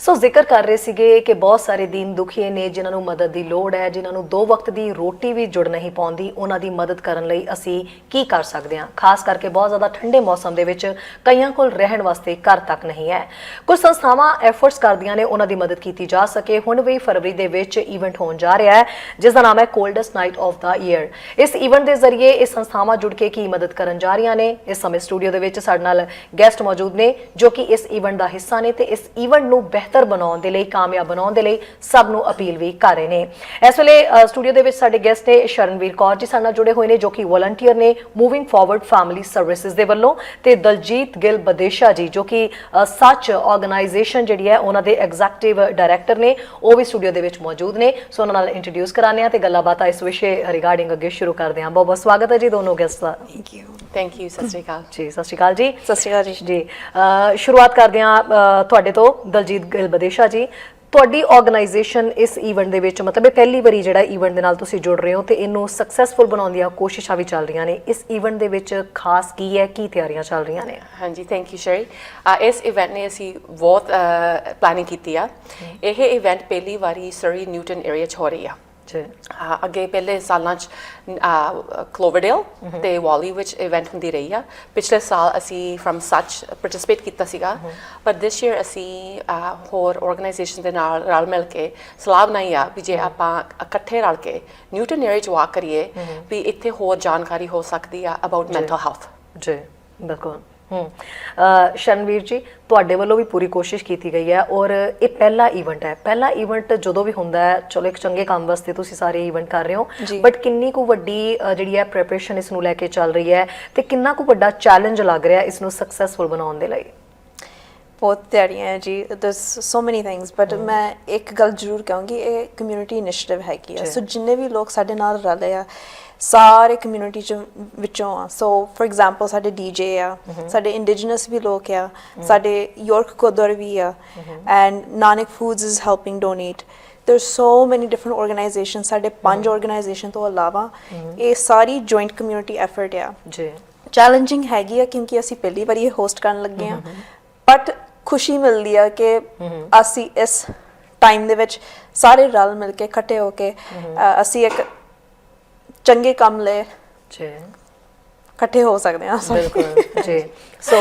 ਸੋ ਜ਼ਿਕਰ ਕਰ ਰਹੇ ਸੀਗੇ ਕਿ ਬਹੁਤ ਸਾਰੇ ਦੀਨ ਦੁਖੀਏ ਨੇ, ਜਿਨ੍ਹਾਂ ਨੂੰ ਮਦਦ ਦੀ ਲੋੜ ਹੈ, ਜਿਨ੍ਹਾਂ ਨੂੰ ਦੋ ਵਕਤ ਦੀ ਰੋਟੀ ਵੀ ਜੁੜ ਨਹੀਂ ਪਾਉਂਦੀ, ਉਹਨਾਂ ਦੀ ਮਦਦ ਕਰਨ ਲਈ ਅਸੀਂ ਕੀ ਕਰ ਸਕਦੇ ਹਾਂ? ਖਾਸ ਕਰਕੇ ਬਹੁਤ ਜ਼ਿਆਦਾ ਠੰਡੇ ਮੌਸਮ ਦੇ ਵਿੱਚ ਕਈਆਂ ਕੋਲ ਰਹਿਣ ਵਾਸਤੇ ਘਰ ਤੱਕ ਨਹੀਂ ਹੈ। ਕੁਝ ਸੰਸਥਾਵਾਂ ਐਫਰਟਸ ਕਰਦੀਆਂ ਨੇ, ਉਹਨਾਂ ਦੀ ਮਦਦ ਕੀਤੀ ਜਾ ਸਕੇ। ਹੁਣ ਵੀ ਫਰਵਰੀ ਦੇ ਵਿੱਚ ਇਵੈਂਟ ਹੋਣ ਜਾ ਰਿਹਾ ਹੈ, ਜਿਸ ਦਾ ਨਾਮ ਹੈ coldest night of the year ਇਸ ਇਵੈਂਟ ਦੇ ਜ਼ਰੀਏ ਇਹ ਸੰਸਥਾਵਾਂ ਜੁੜ ਕੇ ਕੀ ਮਦਦ ਕਰਨ ਜਾ ਰਹੀਆਂ ਨੇ? ਇਸ ਸਮੇਂ ਸਟੂਡੀਓ ਦੇ ਵਿੱਚ ਸਾਡੇ ਨਾਲ ਗੈਸਟ ਮੌਜੂਦ ਨੇ, ਜੋ ਕਿ ਇਸ ਇਵੈਂਟ ਦਾ ਹਿੱਸਾ ਨੇ ਤੇ ਇਸ ਇਵੈਂਟ ਨੂੰ ਬਿਹਤਰ ਬਣਾਉਣ ਦੇ ਲਈ, ਕਾਮਯਾਬ ਬਣਾਉਣ ਦੇ ਲਈ ਸਭ ਨੂੰ ਅਪੀਲ ਵੀ ਕਰ ਰਹੇ ਨੇ। ਇਸ ਵੇਲੇ ਸਟੂਡੀਓ ਦੇ ਵਿੱਚ ਸਾਡੇ ਗੈਸਟ ਨੇ ਸ਼ਰਨਵੀਰ ਕੌਰ ਜੀ ਸਾਡੇ ਨਾਲ ਜੁੜੇ ਹੋਏ ਨੇ, ਜੋ ਕਿ ਵਲੰਟੀਅਰ ਨੇ ਮੂਵਿੰਗ ਫਾਰਵਰਡ ਫੈਮਿਲੀ ਸਰਵਿਸਿਜ਼ ਦੇ ਵੱਲੋਂ ਤੇ ਦਲਜੀਤ ਗਿੱਲ ਬਦੇਸ਼ਾ ਜੀ, ਜੋ ਕਿ ਸੱਚ ਆਰਗੇਨਾਈਜੇਸ਼ਨ ਜਿਹੜੀ ਹੈ, ਉਹਨਾਂ ਦੇ ਐਗਜ਼ੈਕਟਿਵ ਡਾਇਰੈਕਟਰ ਨੇ, ਉਹ ਵੀ ਸਟੂਡੀਓ ਦੇ ਵਿੱਚ ਮੌਜੂਦ ਨੇ। ਸੋ ਉਹਨਾਂ ਨਾਲ ਇੰਟਰੋਡਿਊਸ ਕਰਾਉਂਦੇ ਹਾਂ ਤੇ ਗੱਲਾਂ ਬਾਤਾਂ ਇਸ ਵਿਸ਼ੇ ਰਿਗਾਰਡਿੰਗ ਅੱਗੇ ਸ਼ੁਰੂ ਕਰਦੇ ਹਾਂ। ਬਹੁਤ ਬਹੁਤ ਸਵਾਗਤ ਹੈ ਜੀ ਦੋਨੋਂ ਗੈਸਟ ਦਾ। ਥੈਂਕ ਯੂ ਥੈਂਕ ਯੂ ਸਤਿ ਸ਼੍ਰੀ ਅਕਾਲ। ਜੀ ਸਤਿ ਸ਼੍ਰੀ ਅਕਾਲ ਜੀ। ਸਤਿ ਸ਼੍ਰੀ ਅਕਾਲ ਜੀ। ਜੀ ਸ਼ੁਰੂਆਤ ਕਰਦੇ ਹਾਂ ਤੁਹਾਡੇ ਤੋਂ ਦਲਜੀਤ ਗਿੱਲ ਬਦੇਸ਼ਾ ਜੀ। ਤੁਹਾਡੀ ਆਰਗੇਨਾਈਜੇਸ਼ਨ ਇਸ ਇਵੈਂਟ ਦੇ ਵਿੱਚ ਮਤਲਬ ਇਹ ਪਹਿਲੀ ਵਾਰੀ ਜਿਹੜਾ ਇਵੈਂਟ ਦੇ ਨਾਲ ਤੁਸੀਂ ਜੁੜ ਰਹੇ ਹੋ ਤੇ ਇਹਨੂੰ ਸਕਸੈਸਫੁਲ ਬਣਾਉਣ ਦੀਆਂ ਕੋਸ਼ਿਸ਼ਾਂ ਵੀ ਚੱਲ ਰਹੀਆਂ ਨੇ। ਇਸ ਇਵੈਂਟ ਦੇ ਵਿੱਚ ਖਾਸ ਕੀ ਹੈ ਕੀ ਤਿਆਰੀਆਂ ਚੱਲ ਰਹੀਆਂ ਨੇ? ਹਾਂਜੀ ਥੈਂਕ ਯੂ ਸ਼ਰੀ ਇਸ ਇਵੈਂਟ ਨੇ ਅਸੀਂ ਬਹੁਤ ਪਲਾਨਿੰਗ ਕੀਤੀ ਆ। ਇਹ ਇਵੈਂਟ ਪਹਿਲੀ ਵਾਰੀ ਸਰੀ ਨਿਊਟਨ ਏਰੀਆ 'ਚ ਹੋ ਰਹੀ ਆ। ਜੀ ਅਹ ਅੱਗੇ ਪਹਿਲੇ ਸਾਲਾਂ 'ਚ ਕਲੋਵਰਡੇਲ ਤੇ ਵਾਲੀ ਵਿੱਚ ਇਵੈਂਟ ਹੁੰਦੀ ਰਹੀ ਆ। ਪਿਛਲੇ ਸਾਲ ਅਸੀਂ ਫਰਮ ਸੱਚ ਪਾਰਟਿਸਿਪੇਟ ਕੀਤਾ ਸੀਗਾ। ਪਰ ਦਿਸ ਈਅਰ ਅਸੀਂ ਹੋਰ ਆਰਗੇਨਾਈਜੇਸ਼ਨ ਦੇ ਨਾਲ ਰਲ ਮਿਲ ਕੇ ਸਲਾਹ ਬਣਾਈ ਆ ਵੀ ਜੇ ਆਪਾਂ ਇਕੱਠੇ ਰਲ ਕੇ ਨਿਊਟਨ ਏਰੀਆ 'ਚ ਵਾਕ ਕਰੀਏ ਵੀ ਇੱਥੇ ਹੋਰ ਜਾਣਕਾਰੀ ਹੋ ਸਕਦੀ ਆ ਅਬਾਊਟ ਮੈਂਟਲ ਹੈਲਥ ਜੀ ਬਿਲਕੁਲ। ਹੂੰ। ਅ, ਸ਼ਰਨਵੀਰ ਜੀ ਤੁਹਾਡੇ ਵੱਲੋਂ ਵੀ ਪੂਰੀ ਕੋਸ਼ਿਸ਼ ਕੀਤੀ ਗਈ ਹੈ ਔਰ ਇਹ ਪਹਿਲਾ ਇਵੈਂਟ ਹੈ। ਪਹਿਲਾ ਇਵੈਂਟ ਜਦੋਂ ਵੀ ਹੁੰਦਾ ਹੈ ਚਲੋ ਇੱਕ ਚੰਗੇ ਕੰਮ ਵਾਸਤੇ ਤੁਸੀਂ ਸਾਰੇ ਇਵੈਂਟ ਕਰ ਰਹੇ ਹੋ। ਬਟ ਕਿੰਨੀ ਕੁ ਵੱਡੀ ਜਿਹੜੀ ਹੈ ਪ੍ਰੈਪਰੇਸ਼ਨ ਇਸ ਨੂੰ ਲੈ ਕੇ ਚੱਲ ਰਹੀ ਹੈ ਤੇ ਕਿੰਨਾ ਕੁ ਵੱਡਾ ਚੈਲੰਜ ਲੱਗ ਰਿਹਾ ਇਸ ਨੂੰ ਸਕਸੈਸਫੁਲ ਬਣਾਉਣ ਦੇ ਲਈ? ਬਹੁਤ ਤਿਆਰੀਆਂ ਹੈ ਜੀ। ਦਰਸ ਸੋ ਮਨੀ ਥਿੰਗਸ ਬਟ ਮੈਂ ਇੱਕ ਗੱਲ ਜ਼ਰੂਰ ਕਹਾਂਗੀ ਇਹ ਕਮਿਊਨਿਟੀ ਇਨੀਸ਼ੀਏਟਿਵ ਹੈਗੀ ਆ। ਸੋ ਜਿੰਨੇ ਵੀ ਲੋਕ ਸਾਡੇ ਨਾਲ ਰਲੇ ਆ ਸਾਰੇ ਕਮਿਊਨਿਟੀ ਚ ਵਿੱਚੋਂ ਆ। ਸੋ ਫॉर ਐਗਜ਼ਾਮਪਲ ਸਾਡੇ ਡੀਜੇ ਆ ਸਾਡੇ ਇੰਡੀਜੀਨਸ ਵੀ ਲੋਕ ਆ ਸਾਡੇ ਯਾਰਕ ਕੋਦਰ ਵੀ ਆ and Nanak foods is helping donate there's so many different organizations ਸਾਡੇ ਪੰਜ ਆਰਗੇਨਾਈਜੇਸ਼ਨ ਤੋਂ ਇਲਾਵਾ ਇਹ ਸਾਰੀ ਜੁਆਇੰਟ ਕਮਿਊਨਿਟੀ ਐਫਰਟ ਆ। ਜੀ। ਚੈਲੰਜਿੰਗ ਹੈਗੀ ਆ ਕਿਉਂਕਿ ਅਸੀਂ ਪਹਿਲੀ ਵਾਰੀ ਇਹ ਹੋਸਟ ਕਰਨ ਲੱਗੇ ਆ। ਬਟ ਖੁਸ਼ੀ ਮਿਲਦੀ ਆ ਕਿ ਅਸੀਂ ਇਸ ਟਾਈਮ ਦੇ ਵਿੱਚ ਸਾਰੇ ਰਲ ਮਿਲ ਕੇ ਇਕੱਠੇ ਹੋ ਕੇ ਅਸੀਂ ਇੱਕ ਚੰਗੇ ਕੰਮ ਲਈ ਜੀ। ਇਕੱਠੇ ਹੋ ਸਕਦੇ ਹਾਂ ਬਿਲਕੁਲ ਜੀ। ਸੋ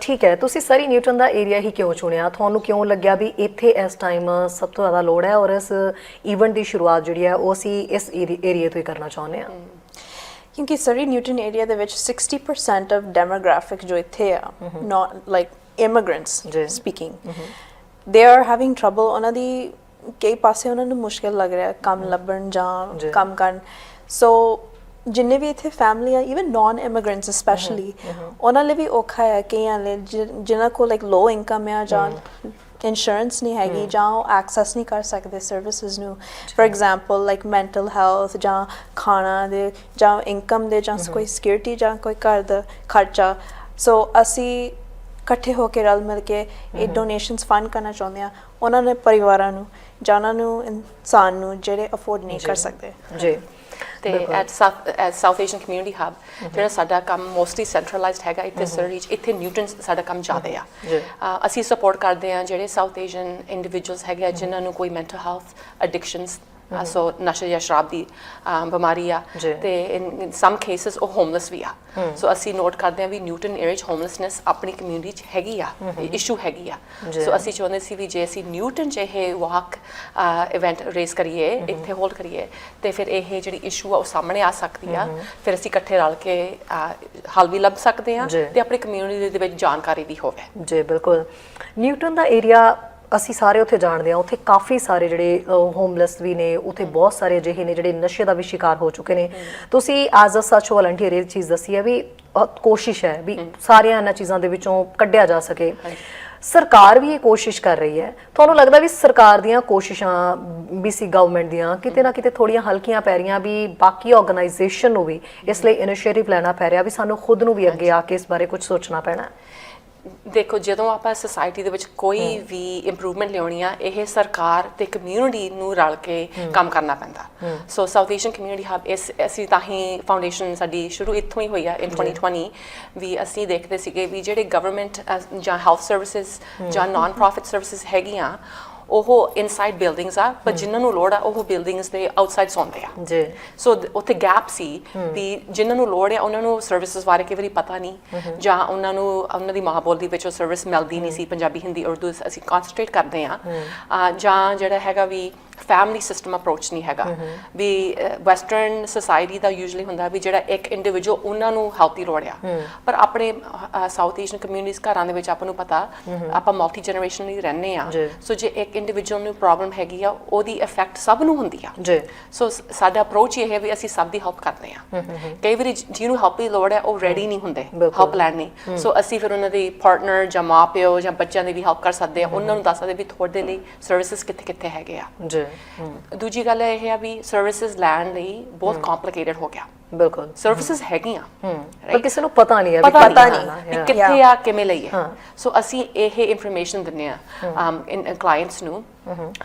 ਠੀਕ ਹੈ ਤੁਸੀਂ ਸਰੀ ਨਿਊਟਨ ਦਾ ਏਰੀਆ ਹੀ ਕਿਉਂ ਚੁਣਿਆ? ਤੁਹਾਨੂੰ ਕਿਉਂ ਲੱਗਿਆ ਵੀ ਇੱਥੇ ਇਸ ਟਾਈਮ ਸਭ ਤੋਂ ਜ਼ਿਆਦਾ ਲੋੜ ਹੈ ਔਰ ਇਸ ਇਵੈਂਟ ਦੀ ਸ਼ੁਰੂਆਤ ਜਿਹੜੀ ਹੈ ਉਹ ਅਸੀਂ ਇਸ ਏਰੀਆ ਤੋਂ ਹੀ ਕਰਨਾ ਚਾਹੁੰਦੇ ਹਾਂ? ਕਿਉਂਕਿ ਸਰੀ ਨਿਊਟਨ ਏਰੀਆ ਦੇ ਵਿੱਚ 60% ਆਫ ਡੈਮੋਗ੍ਰਾਫਿਕ ਜੋ ਇੱਥੇ ਆ not like immigrants. Speaking they are having trouble ਉਹਨਾਂ ਦੀ ਕਈ ਪਾਸੇ ਉਹਨਾਂ ਨੂੰ ਮੁਸ਼ਕਿਲ ਲੱਗ ਰਿਹਾ ਕੰਮ ਲੱਭਣ। ਜਾਂ। ਕੰਮ ਕਰਨ। ਸੋ ਜਿੰਨੇ ਵੀ ਇੱਥੇ ਫੈਮਿਲੀ ਆ ਇਵਨ ਨਾਨ ਇਮੀਗ੍ਰੈਂਟਸ ਸਪੈਸ਼ਲੀ ਉਹਨਾਂ ਲਈ ਵੀ ਔਖਾ ਹੈ ਕਈਆਂ ਲਈ ਜਿ- ਜਿਨ੍ਹਾਂ ਕੋਲ ਲਾਈਕ ਲੋ ਇਨਕਮ ਆ ਜਾਂ ਇੰਸ਼ੋਰੈਂਸ ਨਹੀਂ ਹੈਗੀ ਜਾਂ ਉਹ ਐਕਸੈਸ ਨਹੀਂ ਕਰ ਸਕਦੇ ਸਰਵਿਸਿਜ਼ ਨੂੰ। For example like mental health ਜਾਂ ਖਾਣਾ ਦੇ ਜਾਂ ਇਨਕਮ ਦੇ ਜਾਂ ਕੋਈ ਸਿਕਿਉਰਿਟੀ ਜਾਂ ਕੋਈ ਘਰ ਦਾ ਖਰਚਾ। ਸੋ ਅਸੀਂ ਇਕੱਠੇ ਹੋ ਕੇ ਰਲ ਮਿਲ ਕੇ ਇਹ ਡੋਨੇਸ਼ਨਸ ਫੰਡ ਕਰਨਾ ਚਾਹੁੰਦੇ ਆ ਉਹਨਾਂ ਨੇ ਪਰਿਵਾਰਾਂ ਨੂੰ ਜਾਂ ਉਹਨਾਂ ਨੂੰ ਇਨਸਾਨ ਨੂੰ ਜਿਹੜੇ ਅਫੋਰਡ ਨਹੀਂ ਕਰ ਸਕਦੇ। ਜੀ। ਤੇ। At South Asian community hub ਜਿਹੜਾ ਸਾਡਾ ਕੰਮ ਮੋਸਟਲੀ ਸੈਂਟਰਲਾਈਜ਼ਡ ਹੈਗਾ ਇੱਥੇ ਸਰੀ ਇੱਥੇ ਨਿਊਟਨ ਸਾਡਾ ਕੰਮ ਜ਼ਿਆਦਾ ਆ। ਅਸੀਂ ਸਪੋਰਟ ਕਰਦੇ ਆ ਜਿਹੜੇ ਸਾਊਥ ਏਸ਼ੀਅਨ ਇੰਡੀਵਿਜੂਅਲਸ ਹੈਗੇ ਜਿਨ੍ਹਾਂ ਨੂੰ ਕੋਈ ਮੈਂਟਲ ਹੈਲਥ ਐਡਿਕਸ਼ਨਸ ਸੋ ਨਸ਼ੇ ਜਾਂ ਸ਼ਰਾਬ ਦੀ ਬਿਮਾਰੀ ਆ। ਤੇ ਇਨ ਸਮ ਕੇਸਸ ਉਹ ਹੋਮਲੈਸ ਵੀ ਆ ਸੋ ਅਸੀਂ ਨੋਟ ਕਰਦੇ ਆ ਵੀ ਨਿਊਟਨ ਏਰੀਆ 'ਚ ਹੋਮਲੈਸਨੈਸ ਆਪਣੀ ਕਮਿਊਨਿਟੀ 'ਚ ਹੈਗੀ ਆ ਇਸ਼ੂ ਹੈਗੀ ਆ। ਸੋ ਅਸੀਂ ਚਾਹੁੰਦੇ ਸੀ ਵੀ ਜੇ ਅਸੀਂ ਨਿਊਟਨ 'ਚ ਇਹ ਵਾਕ ਇਵੈਂਟ ਰੇਸ ਕਰੀਏ ਇੱਥੇ ਹੋਲਡ ਕਰੀਏ ਤੇ ਫਿਰ ਇਹ ਜਿਹੜੀ ਇਸ਼ੂ ਆ ਉਹ ਸਾਹਮਣੇ ਆ ਸਕਦੀ ਆ ਫਿਰ ਅਸੀਂ ਇਕੱਠੇ ਰਲ ਕੇ ਹੱਲ ਵੀ ਲੱਭ ਸਕਦੇ ਆ। ਤੇ ਆਪਣੀ ਕਮਿਊਨਿਟੀ ਦੇ ਵਿੱਚ ਜਾਣਕਾਰੀ ਵੀ ਹੋਵੇ ਜੀ ਬਿਲਕੁਲ ਨਿਊਟਨ ਦਾ ਏਰੀਆ ਅਸੀਂ ਸਾਰੇ ਉੱਥੇ ਜਾਣਦੇ ਆ ਉੱਥੇ ਕਾਫੀ ਸਾਰੇ ਜਿਹੜੇ ਹੋਮਲੈਸ ਵੀ ਨੇ ਉੱਥੇ ਬਹੁਤ ਸਾਰੇ ਅਜਿਹੇ ਨੇ ਜਿਹੜੇ ਨਸ਼ੇ ਦਾ ਵੀ ਸ਼ਿਕਾਰ ਹੋ ਚੁੱਕੇ ਨੇ। ਤੁਸੀਂ ਐਜ਼ ਅ ਸੱਚ ਵਲੰਟੀਅਰ ਇਹ ਚੀਜ਼ ਦੱਸੀ ਹੈ ਵੀ ਕੋਸ਼ਿਸ਼ ਹੈ ਵੀ ਸਾਰੀਆਂ ਇਹਨਾਂ ਚੀਜ਼ਾਂ ਦੇ ਵਿੱਚੋਂ ਕੱਢਿਆ ਜਾ ਸਕੇ। ਸਰਕਾਰ ਵੀ ਇਹ ਕੋਸ਼ਿਸ਼ ਕਰ ਰਹੀ ਹੈ। ਤੁਹਾਨੂੰ ਲੱਗਦਾ ਵੀ ਸਰਕਾਰ ਦੀਆਂ ਕੋਸ਼ਿਸ਼ਾਂ ਬੀਸੀ ਗਵਰਨਮੈਂਟ ਦੀਆਂ ਕਿਤੇ ਨਾ ਕਿਤੇ ਥੋੜੀਆਂ ਹਲਕੀਆਂ ਪੈ ਰਹੀਆਂ ਵੀ ਬਾਕੀ ਆਰਗੇਨਾਈਜੇਸ਼ਨ ਨੂੰ ਵੀ ਇਸ ਲਈ ਇਨੀਸ਼ੀਏਟਿਵ ਲੈਣਾ ਪੈ ਰਿਹਾ ਵੀ ਸਾਨੂੰ ਖੁਦ ਨੂੰ ਵੀ ਅੱਗੇ ਆ ਕੇ ਇਸ ਬਾਰੇ ਕੁਝ ਸੋਚਣਾ ਪੈਣਾ। ਹੈ ਦੇਖੋ ਜਦੋਂ ਆਪਾਂ ਸੋਸਾਇਟੀ ਦੇ ਵਿੱਚ ਕੋਈ ਵੀ ਇੰਪਰੂਵਮੈਂਟ ਲਿਆਉਣੀ ਆ ਇਹ ਸਰਕਾਰ ਤੇ ਕਮਿਊਨਿਟੀ ਨੂੰ ਰਲ ਕੇ ਕੰਮ ਕਰਨਾ ਪੈਂਦਾ। So South Asian community hub ਇਸ ਅਸੀਂ ਤਾਂ ਹੀ ਫਾਊਂਡੇਸ਼ਨ ਸਾਡੀ ਸ਼ੁਰੂ ਇੱਥੋਂ ਹੀ ਹੋਈ ਆ ਇਨ 2020 ਵੀ ਅਸੀਂ ਦੇਖਦੇ ਸੀਗੇ ਵੀ ਜਿਹੜੇ ਗਵਰਨਮੈਂਟ ਜਾਂ ਹੈਲਥ ਸਰਵਿਸਿਜ਼ ਜਾਂ ਨਾਨ ਪ੍ਰੋਫਿਟ ਸਰਵਿਸਿਜ਼ ਹੈਗੀਆਂ ਉਹ ਇਨਸਾਈਡ ਬਿਲਡਿੰਗਸ ਆ ਪਰ ਜਿਨ੍ਹਾਂ ਨੂੰ ਲੋੜ ਆ ਉਹ ਬਿਲਡਿੰਗਸ ਦੇ ਆਊਟਸਾਈਡ ਸੌਂਦੇ ਆ। ਜੀ। ਸੋ ਉੱਥੇ ਗੈਪ ਸੀ ਵੀ ਜਿਨ੍ਹਾਂ ਨੂੰ ਲੋੜ ਹੈ ਉਹਨਾਂ ਨੂੰ ਸਰਵਿਸਿਜ਼ ਬਾਰੇ ਕਈ ਵਾਰੀ ਪਤਾ ਨਹੀਂ। ਜਾਂ ਉਹਨਾਂ ਨੂੰ ਉਹਨਾਂ ਦੀ ਮਾਂ ਬੋਲੀ ਵਿੱਚ ਉਹ ਸਰਵਿਸ ਮਿਲਦੀ ਨਹੀਂ ਸੀ ਪੰਜਾਬੀ ਹਿੰਦੀ ਉਰਦੂ ਅਸੀਂ ਕਨਸੈਂਟਰੇਟ ਕਰਦੇ ਆ ਜਾਂ ਜਿਹੜਾ ਹੈਗਾ ਵੀ ਫੈਮਿਲੀ ਸਿਸਟਮ ਅਪਰੋਚ ਨਹੀਂ ਹੈਗਾ। ਵੀ ਵੈਸਟਰਨ ਸੋਸਾਇਟੀ ਦਾ ਯੂਜੂਅਲੀ ਹੁੰਦਾ ਵੀ ਜਿਹੜਾ ਇੱਕ ਇੰਡੀਵਿਜੂਅਲ ਉਹਨਾਂ ਨੂੰ ਹੈਲਥ ਲੋੜ ਆ। ਪਰ ਆਪਣੇ ਸਾਊਥ ਏਸ਼ੀਅਨ ਕਮਿਊਨਿਟੀਜ਼ ਘਰਾਂ ਦੇ ਵਿੱਚ ਆਪਾਂ ਨੂੰ ਪਤਾ ਆਪਾਂ ਮਲਟੀ ਜਨਰੇਸ਼ਨਲੀ ਰਹਿੰਦੇ ਆ। ਸੋ ਜੇ ਇੱਕ ਇੰਡੀਵਿਜੂਅਲ ਨੂੰ ਪ੍ਰੋਬਲਮ ਹੈਗੀ ਆ ਉਹਦੀ ਇਫੈਕਟ ਸਭ ਨੂੰ ਹੁੰਦੀ ਆ। ਜੀ। ਸੋ ਸਾਡਾ ਅਪਰੋਚ ਇਹ ਹੈ ਵੀ ਅਸੀਂ ਸਭ ਦੀ ਹੈਲਪ ਕਰਦੇ ਹਾਂ ਕਈ ਵਾਰੀ ਜਿਹਨੂੰ ਹੈਲਪ ਦੀ ਲੋੜ ਹੈ ਉਹ ਰੈਡੀ ਨਹੀਂ ਹੁੰਦੇ। ਹੈਲਪ ਲੈਣ ਲਈ ਸੋ ਅਸੀਂ ਫਿਰ ਉਹਨਾਂ ਦੀ ਪਾਰਟਨਰ ਜਾਂ ਮਾਪਿਓ ਜਾਂ ਬੱਚਿਆਂ ਦੀ ਵੀ ਹੈਲਪ ਕਰ ਸਕਦੇ ਆ। ਉਹਨਾਂ ਨੂੰ ਦੱਸ ਸਕਦੇ ਵੀ ਤੁਹਾਡੇ ਲਈ ਸਰਵਿਸਿਜ਼ ਕਿੱਥੇ ਕਿੱਥੇ ਹੈਗੇ ਆ। ਜੀ। ਦੂਜੀ ਗੱਲ ਇਹ ਹੈ ਵੀ ਸਰਵਿਸਿਜ਼ ਲੈਣ ਲਈ ਬਹੁਤ ਕੰਪਲਿਕੇਟਡ ਹੋ ਗਿਆ। ਬਿਲਕੁਲ। ਸਰਵਿਸਿਜ਼ ਹੈਗੀਆਂ ਪਰ ਕਿਸੇ ਨੂੰ ਪਤਾ ਨਹੀਂ ਹੈ ਵੀ ਪਤਾ ਨਹੀਂ, Yeah. ਕਿੱਥੇ ਆ ਕਿਵੇਂ ਲਈਏ। ਸੋ ਅਸੀਂ ਇਹ ਇਨਫੋਰਮੇਸ਼ਨ ਦਿੰਨੇ ਆ ਇਨ ਕਲਾਇੰਟਸ ਨੂੰ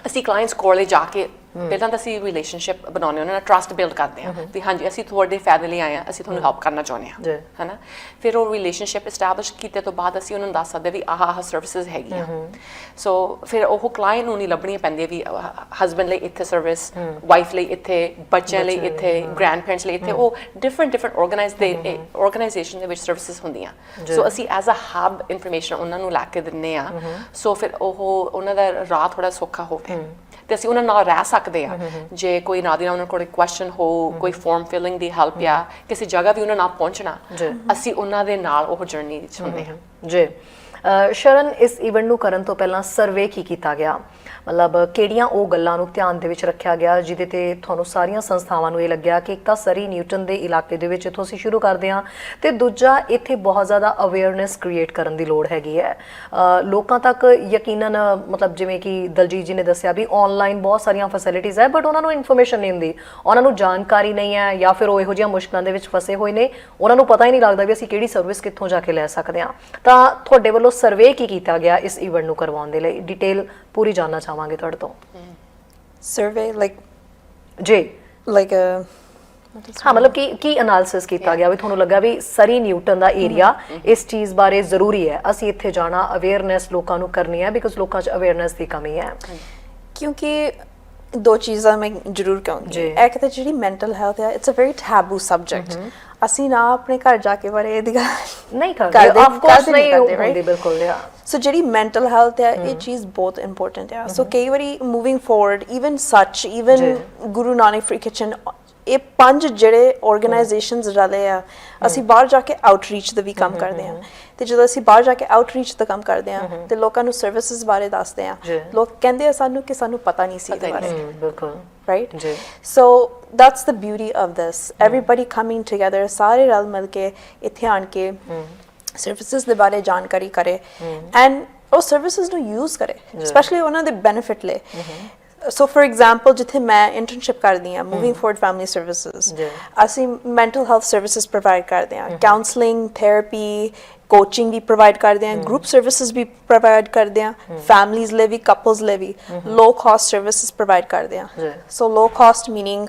ਅਸੀਂ ਕਲਾਇੰਟਸ ਕੋਲੇ ਜਾ ਕੇ ਪਹਿਲਾਂ ਤਾਂ ਅਸੀਂ ਰਿਲੇਸ਼ਨਸ਼ਿਪ ਬਣਾਉਂਦੇ ਉਹਨਾਂ ਨਾਲ ਟਰਸਟ ਬਿਲਡ ਕਰਦੇ ਆ ਵੀ ਹਾਂਜੀ ਅਸੀਂ ਤੁਹਾਡੇ ਫਾਇਦੇ ਲਈ ਆਏ ਆ ਅਸੀਂ ਤੁਹਾਨੂੰ ਹੈਲਪ ਕਰਨਾ ਚਾਹੁੰਦੇ। ਆ ਹੈਨਾ? ਫਿਰ ਉਹ ਰਿਲੇਸ਼ਨਸ਼ਿਪ ਐਸਟੈਬਲਿਸ਼ ਕੀਤੇ ਤੋਂ ਬਾਅਦ ਅਸੀਂ ਉਹਨਾਂ ਨੂੰ ਦੱਸ ਸਕਦੇ ਵੀ ਆਹ ਆਹ ਸਰਵਿਸਿਜ਼ ਹੈਗੀਆਂ। ਸੋ ਫਿਰ ਉਹ ਕਲਾਇੰਟ ਨੂੰ ਨਹੀਂ ਲੱਭਣੀਆਂ ਪੈਂਦੀਆਂ ਵੀ ਹਸਬੰਡ ਲਈ ਇੱਥੇ ਸਰਵਿਸ ਵਾਈਫ ਲਈ ਇੱਥੇ ਬੱਚਿਆਂ ਲਈ ਇੱਥੇ ਗ੍ਰੈਂਡ ਪੇਰੈਂਟਸ ਲਈ ਇੱਥੇ ਉਹ ਡਿਫਰੈਂਟ ਡਿਫਰੈਂਟ ਆਰਗੇਨਾਈਜ਼ ਦੇ ਆਰਗੇਨਾਈਜੇਸ਼ਨ ਦੇ ਵਿੱਚ ਸਰਵਿਸਿਜ਼ ਹੁੰਦੀਆਂ। ਸੋ ਅਸੀਂ ਐਜ਼ ਅ ਹੱਬ ਇਨਫੋਰਮੇਸ਼ਨ ਉਹਨਾਂ ਨੂੰ ਲੈ ਕੇ ਦਿੰਨੇ ਆ ਸੋ ਫਿਰ ਉਹ ਉਹਨਾਂ ਦਾ ਰਾਹ ਥੋੜਾ ਸੌਖਾ ਹੋਵੇ ਤੇ ਅਸੀਂ ਉਹਨਾਂ ਨਾਲ ਰਹਿ ਸਕਦੇ ਆ ਜੇ ਕੋਈ ਨਾਲ ਦੀ ਨਾਲ ਉਹਨਾਂ ਕੋਲ ਕੁਐਸਚਨ ਹੋ ਕੋਈ ਫਾਰਮ ਫਿਲਿੰਗ ਦੀ ਹੈਲਪ ਜਾਂ ਕਿਸੇ ਜਗ੍ਹਾ ਵੀ ਉਹਨਾਂ ਨਾਲ ਪਹੁੰਚਣਾ। ਅਸੀਂ ਉਹਨਾਂ ਦੇ ਨਾਲ ਉਹ ਜਰਨੀ ਵਿੱਚ ਹੁੰਦੇ ਹਾਂ। ਜੀ। ਸ਼ਰਨ, ਇਸ ਇਵੈਂਟ ਨੂੰ ਕਰਨ ਤੋਂ ਪਹਿਲਾਂ ਸਰਵੇ ਕੀ ਕੀਤਾ ਗਿਆ? ਮਤਲਬ, ਕਿਹੜੀਆਂ ਉਹ ਗੱਲਾਂ ਨੂੰ ਧਿਆਨ ਦੇ ਵਿੱਚ ਰੱਖਿਆ ਗਿਆ, ਜਿਹਦੇ ਤੇ ਤੁਹਾਨੂੰ ਸਾਰੀਆਂ ਸੰਸਥਾਵਾਂ ਨੂੰ ਇਹ ਲੱਗਿਆ ਕਿ ਇੱਕ ਤਾਂ ਸਰੀ ਨਿਊਟਨ ਦੇ ਇਲਾਕੇ ਦੇ ਵਿੱਚ ਇੱਥੋਂ ਅਸੀਂ ਸ਼ੁਰੂ ਕਰਦੇ ਹਾਂ ਤੇ ਦੂਜਾ, ਇੱਥੇ ਬਹੁਤ ਜ਼ਿਆਦਾ ਅਵੇਅਰਨੈਸ ਕ੍ਰੀਏਟ ਕਰਨ ਦੀ ਲੋੜ ਹੈਗੀ ਹੈ। ਲੋਕਾਂ ਤੱਕ ਯਕੀਨਨ, ਮਤਲਬ ਜਿਵੇਂ ਕਿ ਦਲਜੀਤ ਜੀ ਨੇ ਦੱਸਿਆ ਵੀ ਆਨਲਾਈਨ ਬਹੁਤ ਸਾਰੀਆਂ ਫੈਸਿਲਿਟੀਆਂ ਹੈ ਬਟ ਉਹਨਾਂ ਨੂੰ ਇਨਫੋਰਮੇਸ਼ਨ ਨਹੀਂ ਹੁੰਦੀ। ਉਹਨਾਂ ਨੂੰ ਜਾਣਕਾਰੀ ਨਹੀਂ ਹੈ ਜਾਂ ਫਿਰ ਉਹ ਇਹੋ ਜਿਹੀਆਂ ਮੁਸ਼ਕਲਾਂ ਦੇ ਵਿੱਚ ਫਸੇ ਹੋਏ ਨੇ। ਉਹਨਾਂ ਨੂੰ ਪਤਾ ਹੀ ਨਹੀਂ ਲੱਗਦਾ ਵੀ ਅਸੀਂ ਕਿਹੜੀ ਸਰਵਿਸ ਕਿੱਥੋਂ ਜਾ ਕੇ ਲੈ ਸਕਦੇ ਹਾਂ। ਤਾਂ ਤੁਹਾਡੇ ਵੱਲੋਂ ਸਰਵੇ ਕੀ ਕੀਤਾ ਗਿਆ ਇਸ ਇਵੈਂਟ ਨੂੰ ਕਰਵਾਉਣ ਦੇ ਲਈ? ਡਿਟੇਲ ਪੂਰੀ ਜਾਨਣਾ ਚਾਹਾਂਗੇ ਤੁਹਾਡੇ ਤੋਂ। Survey like ਜੀ। A ਹਾਂ ਮਤਲਬ ਕੀ ਕੀ ਐਨਾਲਿਸਿਸ ਕੀਤਾ ਗਿਆ? ਵੀ ਤੁਹਾਨੂੰ ਲੱਗਾ ਵੀ ਸਰੀ ਨਿਊਟਨ ਦਾ ਏਰੀਆ ਇਸ ਚੀਜ਼ ਬਾਰੇ ਜ਼ਰੂਰੀ ਹੈ। ਅਸੀਂ ਇੱਥੇ ਜਾਣਾ ਅਵੇਅਰਨੈਸ ਲੋਕਾਂ ਨੂੰ ਕਰਨੀ ਹੈ ਬਿਕਾਜ਼ ਲੋਕਾਂ 'ਚ ਅਵੇਅਰਨੈਸ ਦੀ ਕਮੀ ਹੈ। ਕਿਉਂਕਿ ਦੋ ਚੀਜ਼ਾਂ ਮੈਂ ਜ਼ਰੂਰ ਕਹੂੰਗੀ। ਇੱਕ ਤਾਂ ਜਿਹੜੀ ਮੈਂਟਲ ਹੈਲਥ ਹੈ it's a very taboo subject ਅਸੀਂ ਨਾ ਆਪਣੇ ਘਰ ਜਾ ਕੇ ਬਾਰੇ ਇਹਦੀ ਗੱਲ ਨਹੀਂ ਕਰਦੇ। ਆਫ ਕੋਰਸ ਨਹੀਂ ਹੁੰਦੀ? ਬਿਲਕੁਲ ਯਾ ਸੋ ਜਿਹੜੀ ਮੈਂਟਲ ਹੈਲਥ ਹੈ ਇਹ ਚੀਜ਼ ਬਹੁਤ ਇੰਪੋਰਟੈਂਟ ਹੈ। ਸੋ ਕਈ ਵਾਰੀ ਮੂਵਿੰਗ ਫੋਰਵਰਡ ਇਵਨ ਸੱਚ even. Guru Nanak free kitchen ਇਹ ਪੰਜ ਜਿਹੜੇ ਆਰਗੇਨਾਈਜੇਸ਼ਨਸ ਰਲੇ ਆ ਅਸੀਂ ਬਾਹਰ ਜਾ ਕੇ ਆਊਟਰੀਚ ਦਾ ਵੀ ਕੰਮ ਕਰਦੇ ਹਾਂ। ਤੇ ਜਦੋਂ ਅਸੀਂ ਬਾਹਰ ਜਾ ਕੇ ਆਊਟਰੀਚ ਦਾ ਕੰਮ ਕਰਦੇ ਹਾਂ ਤੇ ਲੋਕਾਂ ਨੂੰ ਸਰਵਿਸਿਜ਼ ਬਾਰੇ ਦੱਸਦੇ ਜੀ। ਲੋਕ ਕਹਿੰਦੇ ਆ ਸਾਨੂੰ ਕਿ ਸਾਨੂੰ ਪਤਾ ਨਹੀਂ ਸੀ ਇਹਦੇ ਬਾਰੇ। ਬਿਲਕੁਲ। Right? ਜੀ। so that's the beauty of this. Everybody coming together ਸਾਰੇ ਰਲ ਮਿਲ ਕੇ ਇੱਥੇ ਆਣ ਕੇ ਸਰਵਿਸਿਜ਼ ਦੇ ਬਾਰੇ ਜਾਣਕਾਰੀ ਕਰੇ ਐਂਡ ਉਹ ਸਰਵਿਸਿਜ਼ ਨੂੰ ਯੂਜ਼ ਕਰੇ ਸਪੈਸ਼ਲੀ ਉਹਨਾਂ ਦੇ ਬੈਨੀਫਿਟ ਲਈ ਸੋ ਫॉर ਐਗਜ਼ਾਮਪਲ ਜਿੱਥੇ ਮੈਂ ਇੰਟਰਨਸ਼ਿਪ ਕਰਦੀ ਹਾਂ ਮੂਵਿੰਗ ਫੋਰਵਰਡ ਫੈਮਿਲੀ ਸਰਵਿਸਿਜ਼। ਅਸੀਂ ਮੈਂਟਲ ਹੈਲਥ ਸਰਵਿਸਿਜ਼ ਪ੍ਰੋਵਾਈਡ ਕਰਦੇ ਹਾਂ ਕਾਉਂਸਲਿੰਗ ਥੈਰੇਪੀ ਕੋਚਿੰਗ ਵੀ ਪ੍ਰੋਵਾਈਡ ਕਰਦੇ ਹਾਂ ਗਰੁੱਪ ਸਰਵਿਸਿਜ਼ ਵੀ ਪ੍ਰੋਵਾਈਡ ਕਰਦੇ ਹਾਂ ਫੈਮਲੀਜ਼ ਲਈ ਵੀ ਕਪਲਸ ਲਈ ਵੀ ਲੋ ਕਾਸਟ ਸਰਵਿਸਿਜ਼ ਪ੍ਰੋਵਾਈਡ ਕਰਦੇ ਹਾਂ। ਸੋ ਲੋ ਕਾਸਟ ਮੀਨਿੰਗ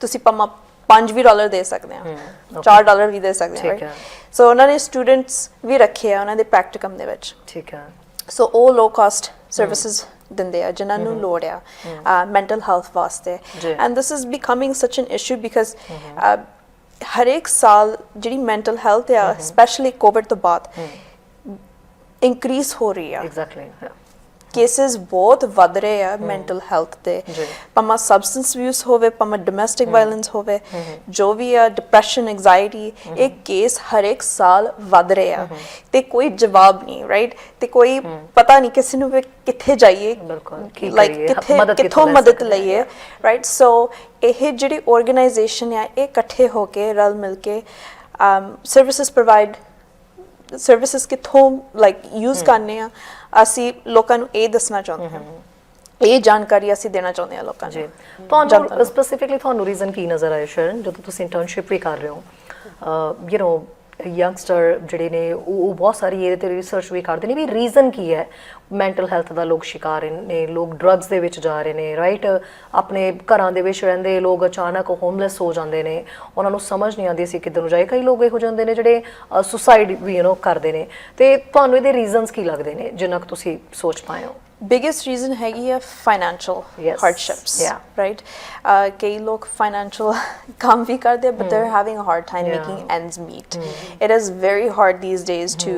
ਤੁਸੀਂ ਪਮਾ 5 ਵੀ ਡਾਲਰ ਦੇ ਸਕਦੇ ਆ okay. 4 ਡਾਲਰ ਵੀ ਦੇ ਸਕਦੇ ਠੀਕ ਆ ਹੈ। ਸੋ ਉਹਨਾਂ ਨੇ ਸਟੂਡੈਂਟਸ ਵੀ ਰੱਖੇ ਆ ਉਹਨਾਂ ਦੇ ਪ੍ਰੈਕਟਿਕਮ ਦੇ ਵਿੱਚ। ਠੀਕ ਹੈ। ਸੋ ਉਹ ਲੋ ਕਾਸਟ ਸਰਵਿਸਿਜ਼ ਦਿੰਦੇ ਆ ਜਿਨ੍ਹਾਂ ਨੂੰ ਲੋੜ ਆ ਮੈਂਟਲ ਹੈਲਥ ਵਾਸਤੇ। And this is becoming such an issue because ਹਰੇਕ ਸਾਲ ਜਿਹੜੀ ਮੈਂਟਲ ਹੈਲਥ ਆ ਸਪੈਸ਼ਲੀ ਕੋਵਿਡ ਤੋਂ ਬਾਅਦ ਇਨਕਰੀਜ਼ ਹੋ ਰਹੀ ਆ। ਐਗਜ਼ੈਕਟਲੀ ਕੇसेस ਬਹੁਤ ਵੱਧ ਰਹੇ ਆ ਮੈਂਟਲ ਹੈਲਥ ਦੇ। ਭਾਵੇਂ ਸਬਸਟੈਂਸ ਅਬਿਊਜ਼ ਹੋਵੇ ਭਾਵੇਂ ਡੋਮੈਸਟਿਕ ਵਾਇਲੈਂਸ ਹੋਵੇ ਜੋ ਵੀ ਆ ਡਿਪਰੈਸ਼ਨ ਐਂਜ਼ਾਇਟੀ ਇਹ ਕੇਸ ਹਰ ਇੱਕ ਸਾਲ ਵੱਧ ਰਹੇ ਆ। ਤੇ ਕੋਈ ਜਵਾਬ ਨਹੀਂ ਰਾਈਟ ਤੇ ਕੋਈ ਪਤਾ ਨਹੀਂ ਕਿਸੇ ਨੂੰ ਵੀ ਕਿੱਥੇ ਜਾਈਏ ਲਾਈਕ ਕਿੱਥੇ ਕਿੱਥੋਂ ਮਦਦ ਲਈਏ ਰਾਈਟ ਸੋ ਇਹ ਜਿਹੜੀ ਆਰਗੇਨਾਈਜੇਸ਼ਨ ਆ ਇਹ ਇਕੱਠੇ ਹੋ ਕੇ ਰਲ ਮਿਲ ਕੇ ਸਰਵਿਸਿਜ਼ ਪ੍ਰੋਵਾਈਡ ਸਰਵਿਸਿਜ਼ ਕਿੱਥੋਂ ਲਾਈਕ ਯੂਜ਼ ਕਰਨੇ ਆ ਅਸੀਂ ਲੋਕਾਂ ਨੂੰ ਇਹ ਦੱਸਣਾ ਚਾਹੁੰਦੇ ਹਾਂ। ਇਹ ਜਾਣਕਾਰੀ ਅਸੀਂ ਦੇਣਾ ਚਾਹੁੰਦੇ ਹਾਂ ਲੋਕਾਂ ਜੀ। ਨੂੰ ਤੁਹਾਨੂੰ ਜਨਤਾ ਨੂੰ। ਸਪੈਸੀਫਿਕਲੀ ਤੁਹਾਨੂੰ ਰੀਜ਼ਨ ਕੀ ਨਜ਼ਰ ਆਇਆ ਸ਼ਰਨ? ਜਦੋਂ ਤੁਸੀਂ ਇੰਟਰਨਸ਼ਿਪ ਵੀ ਕਰ ਰਹੇ ਹੋ ਯੂ نو ਯੰਗਸਟਰ ਜਿਹੜੇ ਨੇ, ਉਹ ਉਹ ਬਹੁਤ ਸਾਰੀ ਇਹਦੇ ਤੇ ਰਿਸਰਚ ਵੀ ਕਰਦੇ ਨੇ ਵੀ ਰੀਜ਼ਨ ਕੀ ਹੈ? ਮੈਂਟਲ ਹੈਲਥ ਦਾ ਲੋਕ ਸ਼ਿਕਾਰ ਨੇ, ਲੋਕ ਡਰੱਗਸ ਦੇ ਵਿੱਚ ਜਾ ਰਹੇ ਨੇ ਰਾਈਟ ਆਪਣੇ ਘਰਾਂ ਦੇ ਵਿੱਚ ਰਹਿੰਦੇ ਲੋਕ ਅਚਾਨਕ ਹੋਮਲੈਸ ਹੋ ਜਾਂਦੇ ਨੇ। ਉਹਨਾਂ ਨੂੰ ਸਮਝ ਨਹੀਂ ਆਉਂਦੀ ਸੀ ਕਿੱਧਰ ਨੂੰ ਜਾਏ ਕਈ ਲੋਕ ਇਹੋ ਜਿਹੇ ਨੇ ਜਿਹੜੇ ਸੁਸਾਈਡ ਵੀ ਯੂ نو ਕਰਦੇ ਨੇ। ਤੇ ਤੁਹਾਨੂੰ ਇਹਦੇ ਰੀਜ਼ਨਸ ਕੀ ਲੱਗਦੇ ਨੇ, ਜਿੰਨਾ ਕੁ ਤੁਸੀਂ ਸੋਚ ਪਾਏ ਹੋ? Biggest reason ਹੈਗੀ ਹੈ financial Yes. hardships Yeah. right uh, ਕਈ ਲੋਕ financial ਕੰਮ ਵੀ ਕਰਦੇ but they're having a hard time Yeah. making ends meet it is very hard these days to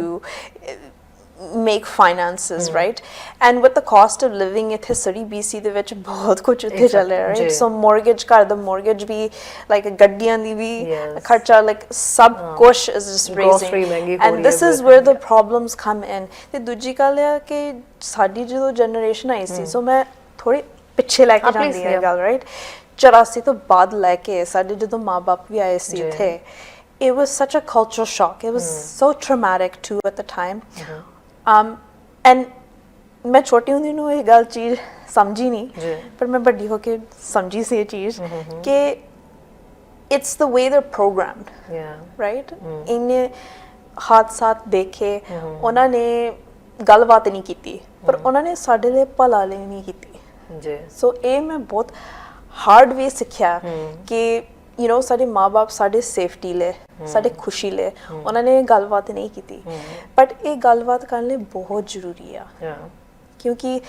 uh, make finances right and with the cost of living ਇੱਥੇ ਸਰੀ BC ਦੇ ਵਿੱਚ ਬਹੁਤ ਕੁਝ ਉੱਥੇ ਚੱਲ ਰਿਹਾ Exactly. right ਜੀ। so mortgage ਘਰ ਦਾ mortgage ਵੀ like ਗੱਡੀਆਂ ਦੀ ਵੀ Yes. ਖਰਚਾ like ਸਭ ਕੁਝ is just Grocery raising ਮਹਿੰਗੀ ਹੋ and ਰਹੀ ਹੈ this is ਬਹੁਤ। where the problems come in ਤੇ ਦੂਜੀ ਗੱਲ ਇਹ ਆ ਕਿ ਸਾਡੀ ਜਦੋਂ ਜਨਰੇਸ਼ਨ ਆਈ ਸੀ ਸੋ ਮੈਂ ਥੋੜੀ ਪਿੱਛੇ ਲੈ ਕੇ Ah, please, ਜਾਂਦੀ ਹਾਂ yeah. ਗੱਲ ਰਾਈਟ 84 ਤੋਂ ਬਾਅਦ ਲੈ ਕੇ ਸਾਡੇ ਜਦੋਂ ਮਾਪੇ ਵੀ ਆਏ ਸੀ ਜੀ। ਇੱਥੇ it was such a cultural shock it was so traumatic too at the time um and ਮੈਂ ਛੋਟੀ ਹੁੰਦੀ ਨੂੰ ਇਹ ਗੱਲ ਚੀਜ਼ ਸਮਝੀ ਨਹੀਂ। ਪਰ ਮੈਂ ਵੱਡੀ ਹੋ ਕੇ ਸਮਝੀ ਸੀ ਇਹ ਚੀਜ਼ ਕਿ it's the way they're programmed ਯਾ ਰਾਈਟ ਇਹਨੇ ਹਾਦਸਾਤ ਦੇਖੇ ਉਹਨਾਂ ਨੇ ਗੱਲਬਾਤ ਨਹੀਂ ਕੀਤੀ ਪਰ ਉਹਨਾਂ ਨੇ ਸਾਡੇ ਲਈ ਭਲਾ ਲਈ ਨਹੀਂ ਕੀਤੀ। ਜੀ। ਸੋ ਇਹ ਮੈਂ ਬਹੁਤ ਹਾਰਡ ਵੇ ਸਿੱਖਿਆ ਕਿ ਯੂ نو ਸਾਡੇ ਮਾਪੇ ਸਾਡੇ ਸੇਫਟੀ ਲਈ ਸਾਡੇ ਖੁਸ਼ੀ ਲਈ ਉਹਨਾਂ ਨੇ ਗੱਲਬਾਤ ਨਹੀਂ ਕੀਤੀ ਬਟ ਇਹ ਗੱਲਬਾਤ ਕਰਨ ਲਈ ਬਹੁਤ ਜ਼ਰੂਰੀ ਆ ਕਿਉਂਕਿ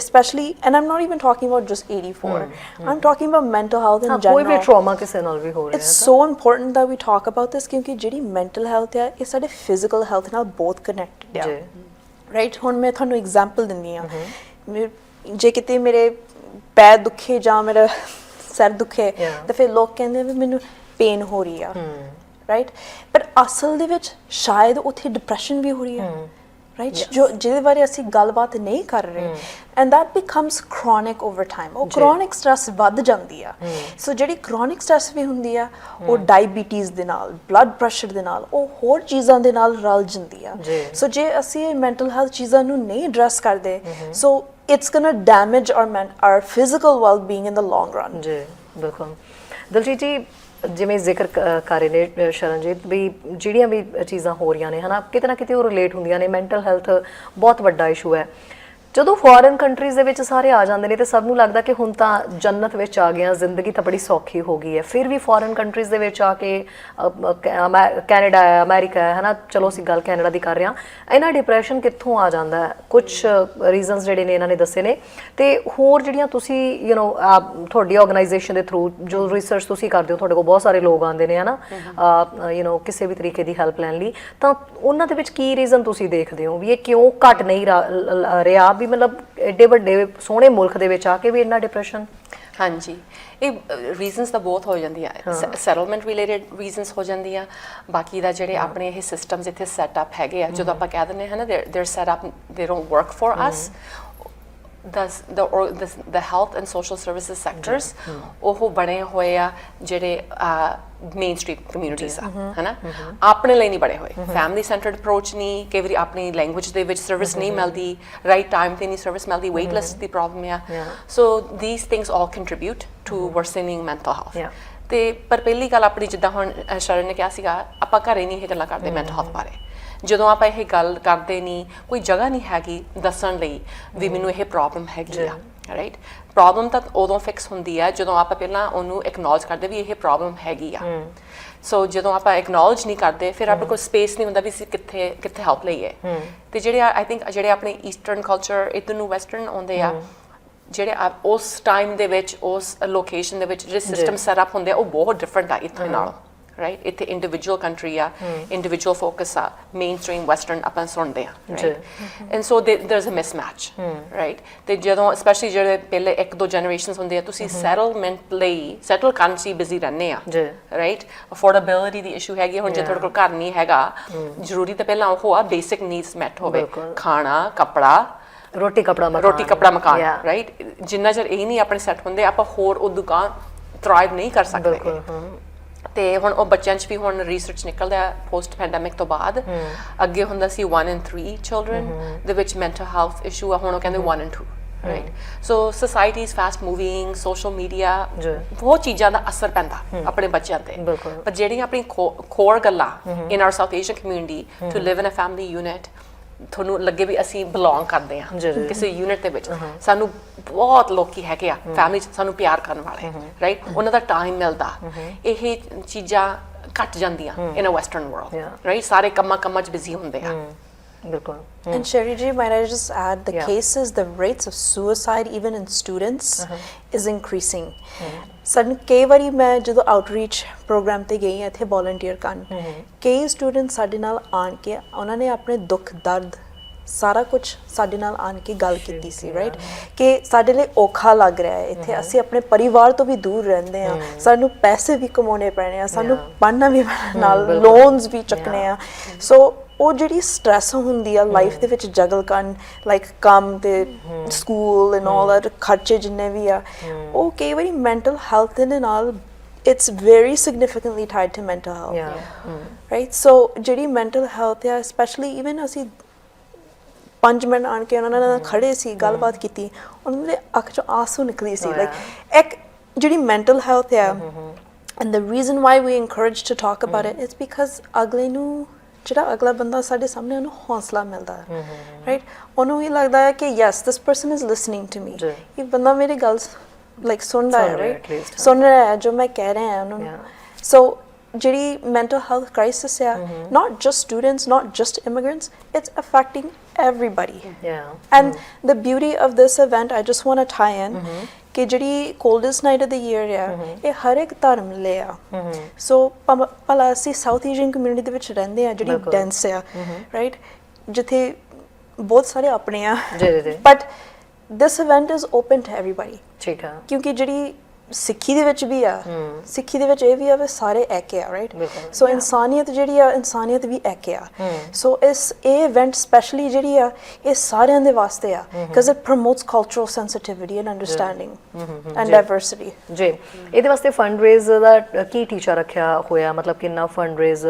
especially and i'm not even talking about just 84 i'm talking about mental health in ਹਾਂ general ਕੋਈ ਵੀ ਟਰਾਮਾ ਕਿਸੇ ਨਾਲ ਵੀ ਹੋ ਰਿਹਾ It's so important that we talk about this ਕਿਉਂਕਿ ਜਿਹੜੀ mental health ਹੈ ਇਹ ਸਾਡੇ physical health ਨਾਲ ਬਹੁਤ ਆ ਜੀ ਰਾਈਟ ਹੁਣ ਮੈਂ ਤੁਹਾਨੂੰ ਐਗਜ਼ਾਮਪਲ ਦਿੰਦੀ ਆ ਜੇ ਕਿਤੇ ਮੇਰੇ ਪੈਰ ਦੁਖੇ ਜਾਂ ਮੇਰਾ ਸਿਰ ਦੁਖੇ. ਤਾਂ ਫਿਰ ਲੋਕ ਕਹਿੰਦੇ ਵੀ ਮੈਨੂੰ ਪੇਨ ਹੋ ਰਹੀ ਆ ਰਾਈਟ ਪਰ ਅਸਲ ਦੇ ਵਿੱਚ ਸ਼ਾਇਦ ਉੱਥੇ ਡਿਪਰੈਸ਼ਨ ਵੀ ਹੋ ਰਹੀ ਆ। ਰਾਈਟ ਜੋ ਜਿਹਦੇ ਬਾਰੇ ਅਸੀਂ ਗੱਲਬਾਤ ਨਹੀਂ ਕਰ ਰਹੇ and that becomes chronic over time. ਉਹ chronic stress ਵੱਧ ਜਾਂਦੀ ਆ। ਸੋ ਜਿਹੜੀ chronic stress ਵੀ ਹੁੰਦੀ ਆ ਉਹ ਡਾਇਬੀਟੀਜ਼ ਦੇ ਨਾਲ ਬਲੱਡ ਪ੍ਰੈਸ਼ਰ ਦੇ ਨਾਲ ਉਹ ਹੋਰ ਚੀਜ਼ਾਂ ਦੇ ਨਾਲ ਰਲ ਜਾਂਦੀ ਆ। ਸੋ ਜੇ ਅਸੀਂ ਮੈਂਟਲ ਹੈਲਥ ਚੀਜ਼ਾਂ ਨੂੰ ਨਹੀਂ ਐਡਰੈਸ ਕਰਦੇ so it's gonna damage our man our physical well being in the long run ਜੀ ਬਿਲਕੁਲ। ਦਲਜੀਤ ਜੀ ਜਿਵੇਂ ਜ਼ਿਕਰ ਕਰ ਰਹੇ ਨੇ ਸ਼ਰਨਜੀਤ, ਵੀ ਜਿਹੜੀਆਂ ਵੀ ਚੀਜ਼ਾਂ ਹੋ ਰਹੀਆਂ ਨੇ, ਹਨਾ, ਕਿਤੇ ਨਾ ਕਿਤੇ ਉਹ ਰਿਲੇਟ ਹੁੰਦੀਆਂ ਨੇ ਮੈਂਟਲ ਹੈਲਥ ਬਹੁਤ ਵੱਡਾ ਇਸ਼ੂ ਹੈ। ਜਦੋਂ ਫੋਰਨ ਕੰਟਰੀਜ਼ ਦੇ ਵਿੱਚ ਸਾਰੇ ਆ ਜਾਂਦੇ ਨੇ ਤੇ ਸਭ ਨੂੰ ਲੱਗਦਾ ਕਿ ਹੁਣ ਤਾਂ ਜੰਨਤ ਵਿੱਚ ਆ ਗਏ ਹਾਂ ਜ਼ਿੰਦਗੀ ਤਾਂ ਬੜੀ ਸੌਖੀ ਹੋ ਗਈ ਹੈ ਫਿਰ ਵੀ ਫੋਰਨ ਕੰਟਰੀਜ਼ ਦੇ ਵਿੱਚ ਆ ਕੇ ਅ, ਅ, ਕੈ- ਅਮੈ- ਕੈਨੇਡਾ ਹੈ ਅਮਰੀਕਾ ਹੈ ਹਨਾ ਚਲੋ ਅਸੀਂ ਗੱਲ ਕੈਨੇਡਾ ਦੀ ਕਰ ਰਹੇ ਹਾਂ ਇਹਨਾਂ ਡਿਪਰੈਸ਼ਨ ਕਿੱਥੋਂ ਆ ਜਾਂਦਾ ਹੈ ਕੁਝ ਰੀਜ਼ਨਸ ਜਿਹੜੇ ਨੇ ਇਹਨਾਂ ਨੇ ਦੱਸੇ ਨੇ ਤੇ ਹੋਰ ਜਿਹੜੀਆਂ ਤੁਸੀਂ ਯੂ نو ਤੁਹਾਡੀ ਆਰਗੇਨਾਈਜੇਸ਼ਨ ਦੇ ਥਰੂ ਜੋ ਰਿਸਰਚ ਤੁਸੀਂ ਕਰਦੇ ਹੋ ਤੁਹਾਡੇ ਕੋਲ ਬਹੁਤ ਸਾਰੇ ਲੋਕ ਆਉਂਦੇ ਨੇ ਹਨਾ ਯੂ نو ਕਿਸੇ ਵੀ ਤਰੀਕੇ ਦੀ ਹੈਲਪ ਲੈਣ ਲਈ ਤਾਂ ਉਹਨਾਂ ਦੇ ਵਿੱਚ ਕੀ ਰੀਜ਼ਨ ਤੁਸੀਂ ਦੇਖਦੇ ਹੋ ਵੀ ਇਹ ਕਿਉਂ ਘਟ ਨਹੀਂ ਰਾ- ਲ- ਲ- ਰਿਹਾ ਵੀ ਮਤਲਬ ਐਡੇ ਵੱਡੇ ਸੋਹਣੇ ਮੁਲਕ ਦੇ ਵਿੱਚ ਆ ਕੇ ਵੀ ਇੰਨਾ ਡਿਪਰੈਸ਼ਨ ਹਾਂਜੀ। ਇਹ ਰੀਜ਼ਨਸ ਤਾਂ ਬਹੁਤ ਹੋ ਜਾਂਦੀਆਂ। ਸੈਟਲਮੈਂਟ ਰਿਲੇਟਡ ਰੀਜ਼ਨਸ ਹੋ ਜਾਂਦੀਆਂ। ਬਾਕੀ ਦਾ ਜਿਹੜੇ ਆਪਣੇ ਇਹ ਸਿਸਟਮਸ ਇੱਥੇ ਸੈਟ ਅਪ ਹੈਗੇ ਆ ਜਦੋਂ ਆਪਾਂ ਕਹਿ ਦਿੰਦੇ ਹਾਂ ਨਾ ਦੇ ਸੈਟ ਅਪ ਦੇ don't work for us the the the, the health and social services sectors ਉਹ ਬਣੇ ਹੋਏ ਆ ਜਿਹੜੇ ਮੇਨ ਸਟ੍ਰੀਮ ਕਮਿਊਨਿਟੀਜ਼ ਆ ਹਨਾ? ਆਪਣੇ ਲਈ ਨਹੀਂ ਬਣੇ ਹੋਏ। ਫੈਮਿਲੀ ਸੈਂਟਰਡ ਅਪਰੋਚ ਨਹੀਂ ਕਈ ਵਾਰੀ ਆਪਣੀ ਲੈਂਗੁਏਜ ਦੇ ਵਿੱਚ ਸਰਵਿਸ ਨਹੀਂ ਮਿਲਦੀ ਰਾਈਟ ਟਾਈਮ ਤੇ ਨਹੀਂ ਸਰਵਿਸ ਮਿਲਦੀ ਵੇਟ ਲਿਸਟ ਦੀ ਪ੍ਰੋਬਲਮ ਆ. So these things all contribute to worsening mental health. ਤੇ ਪਰ ਪਹਿਲੀ ਗੱਲ ਆਪਣੀ ਜਿੱਦਾਂ ਹੁਣ ਸ਼ਰਨ ਨੇ ਕਿਹਾ ਸੀਗਾ ਆਪਾਂ ਘਰੇ ਨਹੀਂ ਇਹ ਗੱਲਾਂ ਕਰਦੇ ਮੈਂਟਲ ਹੈਲਥ ਬਾਰੇ। ਜਦੋਂ ਆਪਾਂ ਇਹ ਗੱਲ ਕਰਦੇ ਨਹੀਂ ਕੋਈ ਜਗ੍ਹਾ ਨਹੀਂ ਹੈਗੀ ਦੱਸਣ ਲਈ ਵੀ ਮੈਨੂੰ ਇਹ ਪ੍ਰੋਬਲਮ ਹੈਗੀ ਆ ਰਾਈਟ ਪ੍ਰੋਬਲਮ ਤਾਂ ਉਦੋਂ ਫਿਕਸ ਹੁੰਦੀ ਆ ਜਦੋਂ ਆਪਾਂ ਪਹਿਲਾਂ ਉਹਨੂੰ ਐਕਨੋਲਜ ਕਰਦੇ ਵੀ ਇਹ ਪ੍ਰੋਬਲਮ ਹੈਗੀ ਆ। ਸੋ ਜਦੋਂ ਆਪਾਂ ਐਕਨੋਲਜ ਨਹੀਂ ਕਰਦੇ ਫਿਰ ਆਪਣੇ ਕੋਲ ਸਪੇਸ ਨਹੀਂ ਹੁੰਦਾ ਵੀ ਅਸੀਂ ਕਿੱਥੇ ਕਿੱਥੇ ਹੈਲਪ ਲਈਏ ਤੇ ਜਿਹੜੇ ਆਈ ਥਿੰਕ ਜਿਹੜੇ ਆਪਣੇ ਈਸਟਰਨ ਕਲਚਰ ਇਧਰ ਨੂੰ ਵੈਸਟਰਨ ਆਉਂਦੇ ਆ ਜਿਹੜੇ ਉਸ ਟਾਈਮ ਦੇ ਵਿੱਚ ਉਸ ਲੋਕੇਸ਼ਨ ਦੇ ਵਿੱਚ ਜਿਹੜੇ ਸਿਸਟਮ ਸੈਟ ਅਪ ਹੁੰਦੇ ਆ ਉਹ ਬਹੁਤ ਡਿਫਰੈਂਟ ਆ ਇੱਥੇ ਨਾਲੋਂ। ਰਾਈਟ ਇੱਥੇ ਇੰਡੀਵਿਜੂਅਲ ਕੰਟਰੀ ਆ ਇੰਡੀਵਿਜੂਅਲ ਫੋਕਸ ਆ ਮੇਨ ਸਟ੍ਰੀਮ ਵੈਸਟਰਨ ਆਪਾਂ ਸੁਣਦੇ ਆ ਜੀ। And so there is a mismatch right ਤੇ ਜਦੋਂ ਸਪੈਸ਼ਲੀ ਜਿਹੜੇ ਪਹਿਲੇ ਇੱਕ ਦੋ ਜਨਰੇਸ਼ਨਸ ਹੁੰਦੇ ਆ ਤੁਸੀਂ ਸੈਟਲਮੈਂਟ ਲਈ ਸੈਟਲ ਕਰਨ 'ਚ ਬਿਜ਼ੀ ਰਹਿੰਦੇ ਆ ਜੀ। ਰਾਈਟ ਅਫੋਰਡੇਬਿਲਿਟੀ ਦੀ ਇਸ਼ੂ ਹੈਗੀ ਆ, ਹੁਣ ਜੇ Yeah. ਤੁਹਾਡੇ ਕੋਲ ਘਰ ਨਹੀਂ ਹੈਗਾ ਜ਼ਰੂਰੀ ਤਾਂ ਪਹਿਲਾਂ ਉਹ ਆ ਬੇਸਿਕ ਨੀਡਸ ਮੈਟ ਹੋਵੇ ਬਿਲਕੁਲ। ਖਾਣਾ ਕੱਪੜਾ ਰੋਟੀ ਕਪੜਾ ਮਕਾਨ ਰੋਟੀ ਕੱਪੜਾ ਮਕਾਨ Yeah. ਰਾਈਟ ਜਿੰਨਾ ਚਿਰ ਇਹ ਨਹੀਂ ਆਪਣੇ ਸੈੱਟ ਹੁੰਦੇ ਆਪਾਂ ਹੋਰ ਉਹ ਦੁਕਾਨ ਥ੍ਰਾਈਵ ਨਹੀਂ ਕਰ ਸਕਦੇ ਬਿਲਕੁਲ ਹਾਂ ਤੇ ਹੁਣ ਉਹ ਬੱਚਿਆਂ 'ਚ ਵੀ ਹੁਣ ਰਿਸਰਚ ਨਿਕਲਦਾ ਪੋਸਟ ਪੈਂਡੈਮਿਕ ਤੋਂ ਬਾਅਦ। ਅੱਗੇ ਹੁੰਦਾ ਸੀ 1 ਇਨ 3 ਚਿਲड्रन ਦੇ ਵਿੱਚ ਮੈਂਟਲ ਹੈਲਥ ਇਸ਼ੂ ਆ ਹੁਣ ਉਹ ਕਹਿੰਦੇ 1 in 2 right so society is fast moving social media ਬਹੁਤ ਚੀਜ਼ਾਂ ਦਾ ਅਸਰ ਪੈਂਦਾ ਆਪਣੇ ਬੱਚਿਆਂ ਤੇ। ਪਰ ਜਿਹੜੀਆਂ ਆਪਣੀ ਕੋਰ ਗੱਲਾਂ in our South Asian community to live in a family unit ਤੁਹਾਨੂੰ ਲੱਗੇ ਵੀ ਅਸੀਂ ਬਿਲੋਂਗ ਕਰਦੇ ਜੀ। ਕਿਸੇ ਯੂਨਿਟ ਦੇ ਵਿੱਚ। ਸਾਨੂੰ ਬਹੁਤ ਲੋਕੀ ਹੈਗੇ ਆ ਫੈਮਿਲੀ ਚ ਸਾਨੂੰ ਪਿਆਰ ਕਰਨ ਵਾਲੇ ਰਾਈਟ ਉਹਨਾਂ ਦਾ ਟਾਈਮ ਮਿਲਦਾ। ਇਹ ਚੀਜ਼ਾਂ ਘਟ ਜਾਂਦੀਆਂ in a western. World right ਸਾਰੇ ਕੰਮਾਂ ਕੰਮਾਂ ਚ ਬਿਜ਼ੀ ਹੁੰਦੇ ਆ। ਬਿਲਕੁਲ। And Sherry Ji, might I just add the Yeah. cases, the rates of suicide, even in students, is increasing. ਸਾਨੂੰ ਕਈ ਵਾਰੀ ਮੈਂ ਜਦੋਂ ਆਊਟਰੀਚ ਪ੍ਰੋਗਰਾਮ ਤੇ ਗਈ ਹਾਂ ਇੱਥੇ ਵੋਲੰਟੀਅਰ ਕਰਨ ਕਈ ਸਟੂਡੈਂਟ ਸਾਡੇ ਨਾਲ ਆਣ ਕੇ ਉਹਨਾਂ ਨੇ ਆਪਣੇ ਦੁੱਖ ਦਰਦ ਸਾਰਾ ਕੁਝ ਸਾਡੇ ਨਾਲ ਆਣ ਕੇ ਗੱਲ ਕੀਤੀ ਸੀ ਰਾਈਟ ਕਿ ਸਾਡੇ ਲਈ ਔਖਾ ਲੱਗ ਰਿਹਾ ਹੈ ਇੱਥੇ ਅਸੀਂ ਆਪਣੇ ਪਰਿਵਾਰ ਤੋਂ ਵੀ ਦੂਰ ਰਹਿੰਦੇ ਆ ਸਾਨੂੰ ਪੈਸੇ ਵੀ ਕਮਾਉਣੇ ਪੈਣੇ ਆ ਸਾਨੂੰ Yeah. ਪੜ੍ਹਨਾ ਵੀ ਪੈਣਾ ਨਾਲ ਬਿਲਕੁਲ। ਲੋਨਸ ਵੀ ਚੱਕਣੇ ਆ ਸੋ ਉਹ ਜਿਹੜੀ ਸਟ੍ਰੈਸ ਹੁੰਦੀ ਆ ਲਾਈਫ ਦੇ ਵਿੱਚ ਜਗਲ ਕਰਨ ਲਾਈਕ ਕੰਮ ਤੇ ਸਕੂਲ ਐਂਡ ਆਲ ਦੈਟ ਖਰਚੇ ਜਿੰਨੇ ਵੀ ਆ ਉਹ ਕਈ ਵਾਰੀ ਮੈਂਟਲ ਹੈਲਥ ਦੇ ਨਾਲ it's very significantly tied to mental health right so ਜਿਹੜੀ ਮੈਂਟਲ ਹੈਲਥ ਆ ਸਪੈਸ਼ਲੀ ਇਵਨ ਅਸੀਂ ਪੰਜ ਮਿੰਟ ਆਣ ਕੇ ਉਹਨਾਂ ਨਾਲ ਖੜੇ ਸੀ ਗੱਲਬਾਤ ਕੀਤੀ ਉਹਨਾਂ ਦੇ ਅੱਖ ਚੋਂ ਆਂਸੂ ਨਿਕਲੀ ਸੀ। ਲਾਈਕ ਇੱਕ ਜਿਹੜੀ ਮੈਂਟਲ ਹੈਲਥ ਆ and the reason why we encourage to talk about it is because ਅਗਲੇ ਨੂੰ ਜਿਹੜਾ ਅਗਲਾ ਬੰਦਾ ਸਾਡੇ ਸਾਹਮਣੇ ਉਹਨੂੰ ਹੌਸਲਾ ਮਿਲਦਾ ਹੈ ਰਾਈਟ ਉਹਨੂੰ ਇਹ ਲੱਗਦਾ ਹੈ ਕਿ yes this person is listening to me ਜੀ। ਇਹ ਬੰਦਾ ਮੇਰੀ ਗੱਲ ਲਾਈਕ ਸੁਣਦਾ ਸੁਣ ਹੈ ਰਿਹਾ ਰਾਈਟ at least, ਹਾਂ। ਸੁਣ ਰਿਹਾ ਹੈ ਜੋ ਮੈਂ ਕਹਿ ਰਿਹਾ ਹਾਂ ਉਹਨੂੰ Yeah. ਸੋ ਜਿਹੜੀ mental health crisis ਆ not just students not just immigrants it's affecting everybody ਯਾ And the beauty of this event, I just want to tie in, ਕਿ ਜਿਹੜੀ coldest night of the year ਆ ਇਹ ਹਰ ਇੱਕ ਧਰਮ ਲਈ ਆ। ਸੋ ਭਲਾ ਅਸੀਂ ਸਾਊਥ ਏਸ਼ੀਅਨ ਕਮਿਊਨਿਟੀ ਦੇ ਵਿੱਚ ਰਹਿੰਦੇ ਆ ਜਿਹੜੀ। ਡੈਂਸ ਆ ਰਾਈਟ ਜਿੱਥੇ ਬਹੁਤ ਸਾਰੇ ਆਪਣੇ ਆ। ਜੀ, ਜੀ। But this event is open to everybody ਠੀਕ ਆ। ਕਿਉਂਕਿ ਜਿਹੜੀ ਸਿੱਖੀ ਦੇ ਵਿੱਚ ਵੀ ਆ। ਸਿੱਖੀ ਦੇ ਵਿੱਚ ਇਹ ਵੀ ਆ ਵੀ ਸਾਰੇ ਇੱਕ ਆ ਰਾਈਟ। ਸੋ ਇਨਸਾਨੀਅਤ ਜਿਹੜੀ ਆ ਇਨਸਾਨੀਅਤ ਵੀ ਇੱਕ ਆ। ਸੋ ਇਸ ਇਹ ਇਵੈਂਟ ਸਪੈਸ਼ਲੀ ਜਿਹੜੀ ਆ ਇਹ ਸਾਰਿਆਂ ਦੇ ਵਾਸਤੇ ਆ। Because it promotes cultural sensitivity and understanding and diversity ਜੀ। ਇਹਦੇ ਵਾਸਤੇ ਫੰਡ ਰੇਜ਼ ਦਾ ਕੀ ਟੀਚਾ ਰੱਖਿਆ ਹੋਇਆ? ਮਤਲਬ ਕਿੰਨਾ ਫੰਡ ਰੇਜ਼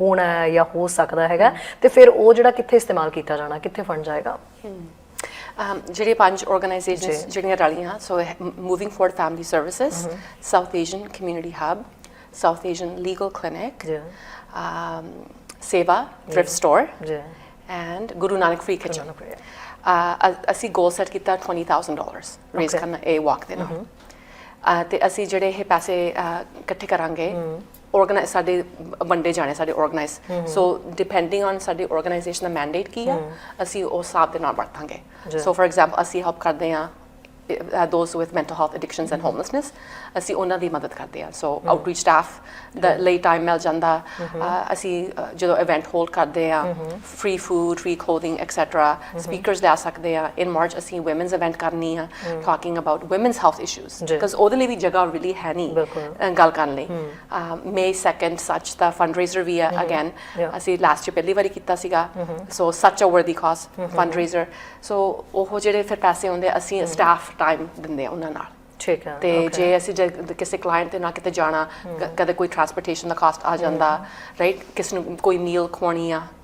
ਹੋਣਾ ਹੈ ਜਾਂ ਹੋ ਸਕਦਾ ਹੈਗਾ? ਤੇ ਫਿਰ ਉਹ ਜਿਹੜਾ ਕਿੱਥੇ ਇਸਤੇਮਾਲ ਕੀਤਾ ਜਾਣਾ ਕਿੱਥੇ ਫੰਡ ਜਾਏਗਾ? ਜਿਹੜੇ ਪੰਜ ਆਰਗੇਨਾਈਜੇਸ਼ਨਸ। ਜਿਹੜੀਆਂ ਰਲੀਆਂ so moving forward family services South Asian community hub South Asian legal clinic um, Seva thrift store and Guru Nanak free kitchen. ਅਸੀਂ ਗੋਲ ਸੈਟ ਕੀਤਾ 20000 ਡਾਲਰਸ ਰੇਜ਼. ਕਰਨਾ ਇਹ ਵਾਕ ਦੇ ਨਾਲ ਤੇ ਅਸੀਂ ਜਿਹੜੇ ਇਹ ਪੈਸੇ ਇਕੱਠੇ ਕਰਾਂਗੇ ਆਰਗੇਨਾਈਜ਼ ਸਾਡੇ ਵੰਡੇ ਜਾਣੇ ਸਾਡੇ ਆਰਗੇਨਾਈਜ਼ ਸੋ ਡਿਪੈਂਡਿੰਗ ਔਨ ਸਾਡੇ ਆਰਗੇਨਾਈਜੇਸ਼ਨ ਦਾ ਮੈਂਡੇਟ ਕੀ ਆ ਅਸੀਂ ਉਸ ਹਿਸਾਬ ਦੇ ਨਾਲ ਵਰਤਾਂਗੇ। ਸੋ ਫॉर ਐਗਜ਼ਾਮਪਲ ਅਸੀਂ ਹੈਲਪ ਕਰਦੇ ਆ those with mental health addictions and homelessness ਅਸੀਂ ਉਹਨਾਂ ਦੀ ਮਦਦ ਕਰਦੇ ਆ ਸੋ ਆਊਟਰੀਚ ਸਟਾਫ ਦਾ ਲਈ ਟਾਈਮ ਮਿਲ ਜਾਂਦਾ ਅਸੀਂ ਜਦੋਂ ਇਵੈਂਟ ਹੋਲਡ ਕਰਦੇ ਆ free food free clothing etcetera speakers ਲਿਆ ਸਕਦੇ ਆ ਇਨ ਮਾਰਚ ਅਸੀਂ ਔਮਨਸ ਇਵੈਂਟ ਕਰਨੀ ਆ talking about women's health issues. Because ਉਹਦੇ ਲਈ ਵੀ ਜਗ੍ਹਾ really ਹੈ ਨਹੀਂ ਗੱਲ ਕਰਨ ਲਈ ਮੇ 2nd ਸੱਚ ਦਾ ਫੰਡਰੇਜ਼ਰ ਵੀ ਆ ਅਗੇਨ. ਅਸੀਂ ਲਾਸਟ ਈਅਰ ਪਹਿਲੀ ਵਾਰੀ ਕੀਤਾ ਸੀਗਾ ਸੋ ਸੱਚ ਅ ਵਰਦੀ ਕਾਜ਼ ਫੰਡਰੇਜ਼ਰ ਸੋ ਉਹ ਜਿਹੜੇ ਫਿਰ ਪੈਸੇ ਹੁੰਦੇ ਅਸੀਂ ਸਟਾਫ ਟਾਈਮ ਦਿੰਦੇ ਆ ਉਹਨਾਂ ਨਾਲ। ਠੀਕ ਹੈ ਤੇ. ਜੇ ਅਸੀਂ ਕਿਸੇ ਕਲਾਇੰਟ ਦੇ ਨਾਲ ਕਿਤੇ ਜਾਣਾ ਕਦੇ ਕੋਈ ਟਰਾਂਸਪੋਰਟੇਸ਼ਨ ਦਾ ਕਾਸਟ ਆ ਜਾਂਦਾ ਰਾਈਟ ਕਿਸ ਨੂੰ ਕੋਈ ਮੀਲ ਖਵਾਉਣੀ ਆ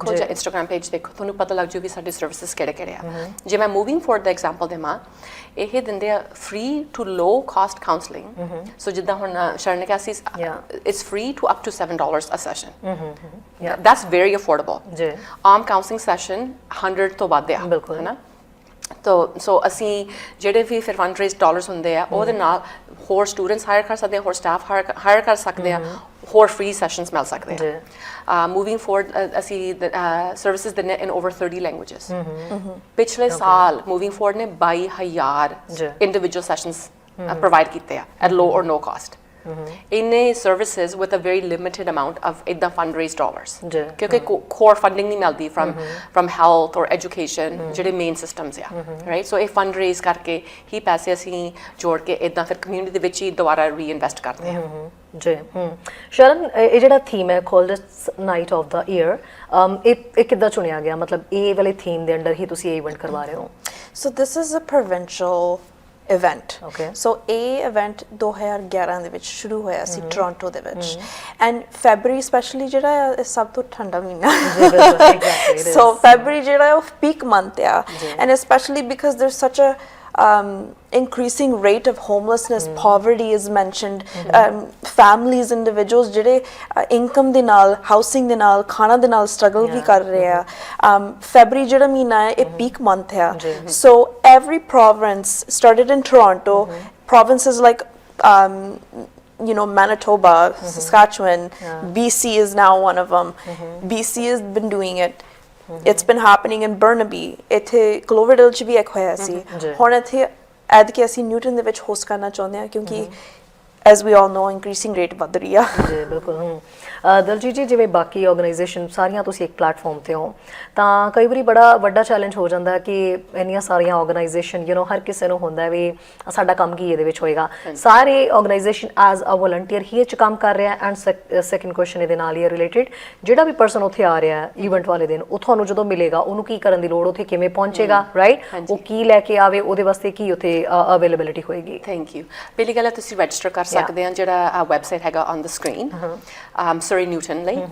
ਦੇਖੋ ਜਾਂ ਇੰਸਟਾਗ੍ਰam ਪੇਜ ਦੇਖੋ ਤੁਹਾਨੂੰ ਪਤਾ ਲੱਗ ਜੂ ਵੀ ਸਾਡੇ ਸਰਵਿਸਿਜ਼ ਕਿਹੜੇ ਕਿਹੜੇ ਆ। ਜੇ ਮੈਂ ਮੂਵਿੰਗ ਫੋਰਡ ਦਾ ਐਗਜ਼ਾਮਪਲ ਦੇਵਾਂ ਇਹ ਦਿੰਦੇ ਆ free to low cost counselling so ਜਿੱਦਾਂ ਹੁਣ ਸ਼ਰਨ ਨੇ ਕਿਹਾ ਸੀ Yeah. It's free to up to 7 dollars a session. That's very affordable ਜੀ। ਆਮ ਕਾਉਂਸਲਿੰਗ ਸੈਸ਼ਨ 100 ਤੋਂ ਵੱਧ ਆ ਬਿਲਕੁਲ। ਹੈ ਨਾ ਤੋ ਸੋ ਅਸੀਂ ਜਿਹੜੇ ਵੀ ਫਿਰ ਫੰਡ ਰੇਸ ਡਾਲਰਸ ਹੁੰਦੇ ਆ ਉਹਦੇ ਨਾਲ ਹੋਰ ਸਟੂਡੈਂਟਸ ਹਾਇਰ ਕਰ ਸਕਦੇ ਆ ਹੋਰ ਸਟਾਫ ਹਾਇਰ ਕਰ ਸਕਦੇ ਆ ਹੋਰ ਫ੍ਰੀ ਸੈਸ਼ਨਸ ਮਿਲ ਸਕਦੇ ਆ। ਮੂਵਿੰਗ ਫੋਰਡ ਅਸੀਂ ਸਰਵਿਸਿਜ਼ ਦਿੰਨੇ ਇਨ ਓਵਰ 30 ਲੈਂਗੁਏਜਸ ਪਿਛਲੇ ਸਾਲ ਮੂਵਿੰਗ ਫੋਰਡ ਨੇ 22000 ਇੰਡੀਵਿਜੂਅਲ ਸੈਸ਼ਨਸ ਪ੍ਰੋਵਾਈਡ ਕੀਤੇ ਆ at low or no cost ਇੰਨੇ services with a very limited amount of ਇਦਾਂ ਫੰਡ ਰੇਜ਼ ਡਾਲਰਸ ਕਿਉਂਕਿ ਕੋਰ ਫੰਡਿੰਗ ਨਹੀਂ ਮਿਲਦੀ from from health or education ਜਿਹੜੇ ਮੇਨ ਸਿਸਟਮਸ ਆ ਰਾਈਟ ਸੋ ਇਹ ਫੰਡ ਰੇਜ਼ ਕਰਕੇ ਹੀ ਪੈਸੇ ਅਸੀਂ ਜੋੜ ਕੇ ਇਦਾਂ ਫਿਰ ਕਮਿਊਨਿਟੀ ਦੇ ਵਿੱਚ ਹੀ ਦੁਬਾਰਾ ਰੀਇਨਵੈਸਟ ਕਰਦੇ ਹਾਂ ਜੀ ਹਮ ਸ਼ਰਨ ਇਹ ਇਹ ਜਿਹੜਾ ਥੀਮ ਹੈ coldest night of the year ਇਹ ਇਹ ਕਿੱਦਾਂ ਚੁਣਿਆ ਗਿਆ ਮਤਲਬ ਇਹ ਵਾਲੇ ਥੀਮ ਦੇ ਅੰਡਰ ਹੀ ਤੁਸੀਂ ਇਹ ਇਵੈਂਟ ਕਰਵਾ ਰਹੇ ਹੋ So this is a provincial event. Okay. So ਇਹ event 2011 ਦੇ ਵਿੱਚ ਸ਼ੁਰੂ ਹੋਇਆ ਸੀ ਟੋਰਾਂਟੋ ਦੇ ਵਿੱਚ ਐਂਡ ਫੈਬਰੀ ਸਪੈਸ਼ਲੀ ਜਿਹੜਾ ਹੈ ਸਭ ਤੋਂ ਠੰਡਾ ਮਹੀਨਾ so February ਜਿਹੜਾ ਹੈ ਉਹ peak month ਆ and especially because there's such a um, increasing rate of homelessness poverty is mentioned um, families individuals ਜਿਹੜੇ uh, income ਦੇ ਨਾਲ housing ਦੇ ਨਾਲ ਖਾਣਾ ਦੇ ਨਾਲ struggle ਵੀ Yeah. ਕਰ ਰਹੇ ਆ um, February ਜਿਹੜਾ ਮਹੀਨਾ ਹੈ ਇਹ peak month ਆ ਜੀ। so every province started in Toronto provinces like um, you know Manitoba Saskatchewan Yeah. BC is now one of them BC has been doing it It's been happening in Burnaby ਇੱਥੇ ਕਲੋਵਰਡਲ ਚ ਵੀ ਇੱਕ ਹੋਇਆ ਸੀ। ਹੁਣ ਇੱਥੇ ਐਤਕੀ ਅਸੀਂ ਨਿਊਟਨ ਦੇ ਵਿੱਚ ਹੋਸਟ ਕਰਨਾ ਚਾਹੁੰਦੇ ਹਾਂ ਕਿਉਂਕਿ as we all know increasing rate ਵੱਧ ਰਹੀ ਆ। ਜੀ ਬਿਲਕੁਲ ਦਲਜੀਤ ਜੀ ਜਿਵੇਂ ਬਾਕੀ ਆਰਗੇਨਾਈਜੇਸ਼ਨ ਸਾਰੀਆਂ ਤੁਸੀਂ ਇੱਕ ਪਲੇਟਫਾਰਮ ਤੇ ਹੋ ਤਾਂ ਕਈ ਵਾਰੀ ਬੜਾ ਵੱਡਾ ਚੈਲੰਜ ਹੋ ਜਾਂਦਾ ਕਿ ਇੰਨੀਆਂ ਸਾਰੀਆਂ ਆਰਗੇਨਾਈਜੇਸ਼ਨ ਯੂ نو ਹਰ ਕਿਸੇ ਨੂੰ ਹੁੰਦਾ ਵੀ ਸਾਡਾ ਕੰਮ ਕੀ ਇਹਦੇ ਵਿੱਚ ਹੋਏਗਾ। ਸਾਰੇ ਆਰਗੇਨਾਈਜੇਸ਼ਨ ਐਜ਼ ਅ ਵਲੰਟੀਅਰ ਹੀ ਚ ਕੰਮ ਕਰ ਰਿਹਾ ਐਂਡ ਸੈਕੰਡ ਕੁਐਸਚਨ ਇਹਦੇ ਨਾਲ ਹੀ ਰਿਲੇਟਡ ਜਿਹੜਾ ਵੀ ਪਰਸਨ ਉੱਥੇ ਆ ਰਿਹਾ ਹੈ ਇਵੈਂਟ ਵਾਲੇ ਦਿਨ ਉਹ ਤੁਹਾਨੂੰ ਜਦੋਂ ਮਿਲੇਗਾ ਉਹਨੂੰ ਕੀ ਕਰਨ ਦੀ ਲੋੜ ਉੱਥੇ ਕਿਵੇਂ ਪਹੁੰਚੇਗਾ ਰਾਈਟ। ਉਹ ਕੀ ਲੈ ਕੇ ਆਵੇ ਉਹਦੇ ਵਾਸਤੇ ਕੀ ਉੱਥੇ ਅਵੇਲੇਬਿਲਿਟੀ ਹੋਏਗੀ। ਥੈਂਕ ਯੂ ਪਹਿਲੀ ਗੱਲ ਹੈ ਤੁਸੀਂ ਰਜਿਸਟਰ ਕਰ ਸਕਦੇ ਆ ਜਿਹੜਾ ਵੈਬਸਾਈਟ ਹੈਗਾ on the screen Surrey Newton ਲਈ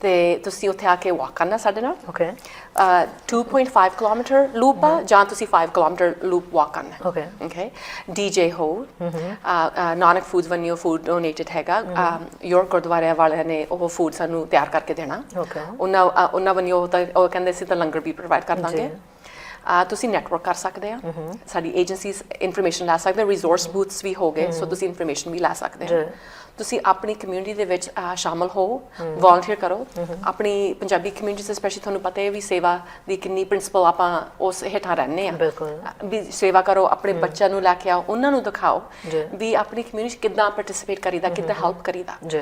ਤੇ ਤੁਸੀਂ ਉੱਥੇ ਆ ਕੇ ਵਾਕ ਕਰਨਾ ਸਾਡੇ ਨਾਲ ਓਕੇ uh, 2.5 ਕਿਲੋਮੀਟਰ ਲੂਪ ਆ ਜਾਂ ਤੁਸੀਂ 5 ਕਿਲੋਮੀਟਰ ਲੂਪ ਵਾਕ ਕਰਨਾ Okay. okay. DJ ਹੋ Nanak food when you food donated ਹੈਗਾ ਯੋਰ ਗੁਰਦੁਆਰੇ ਵਾਲਿਆਂ ਨੇ ਉਹ ਫੂਡ ਸਾਨੂੰ ਤਿਆਰ ਕਰਕੇ ਦੇਣਾ. ਉਹਨਾਂ ਉਹਨਾਂ ਵੱਲੋਂ ਤਾਂ ਉਹ ਕਹਿੰਦੇ ਸੀ ਤਾਂ ਲੰਗਰ ਵੀ ਪ੍ਰੋਵਾਈਡ ਕਰ ਦਾਂਗੇ ਤੁਸੀਂ ਨੈਟਵਰਕ ਕਰ ਸਕਦੇ ਆ ਸਾਡੀ ਏਜੰਸੀਜ਼ ਇਨਫੋਰਮੇਸ਼ਨ ਲੈ ਸਕਦੇ ਰਿਸੋਰਸ ਬੂਥਸ ਵੀ ਹੋ ਗਏ ਸੋ ਤੁਸੀਂ ਇਨਫੋਰਮੇਸ਼ਨ ਵੀ ਲੈ ਸਕਦੇ। ਆ ਤੁਸੀਂ ਆਪਣੀ ਕਮਿਊਨਿਟੀ ਦੇ ਵਿੱਚ ਸ਼ਾਮਲ ਹੋ ਵੋਲੰਟੀਅਰ ਕਰੋ। ਆਪਣੀ ਪੰਜਾਬੀ ਕਮਿਊਨਿਟੀ ਸਪੈਸ਼ਲੀ ਤੁਹਾਨੂੰ ਪਤਾ ਹੈ ਵੀ ਸੇਵਾ ਦੀ ਕਿੰਨੀ ਪ੍ਰਿੰਸੀਪਲ ਆਪਾਂ ਉਸ ਹੇਠਾਂ ਰਹਿੰਦੇ ਆ ਬਿਲਕੁਲ। ਵੀ ਸੇਵਾ ਕਰੋ ਆਪਣੇ ਬੱਚਿਆਂ ਨੂੰ ਲੈ ਕੇ ਆਓ ਉਹਨਾਂ ਨੂੰ ਦਿਖਾਓ। ਵੀ ਆਪਣੀ ਕਮਿਊਨਿਟੀ ਕਿੱਦਾਂ ਪਾਰਟਿਸਿਪੇਟ ਕਰੀਦਾ ਕਿੱਦਾਂ ਹੈਲਪ ਕਰੀਦਾ। ਜੀ।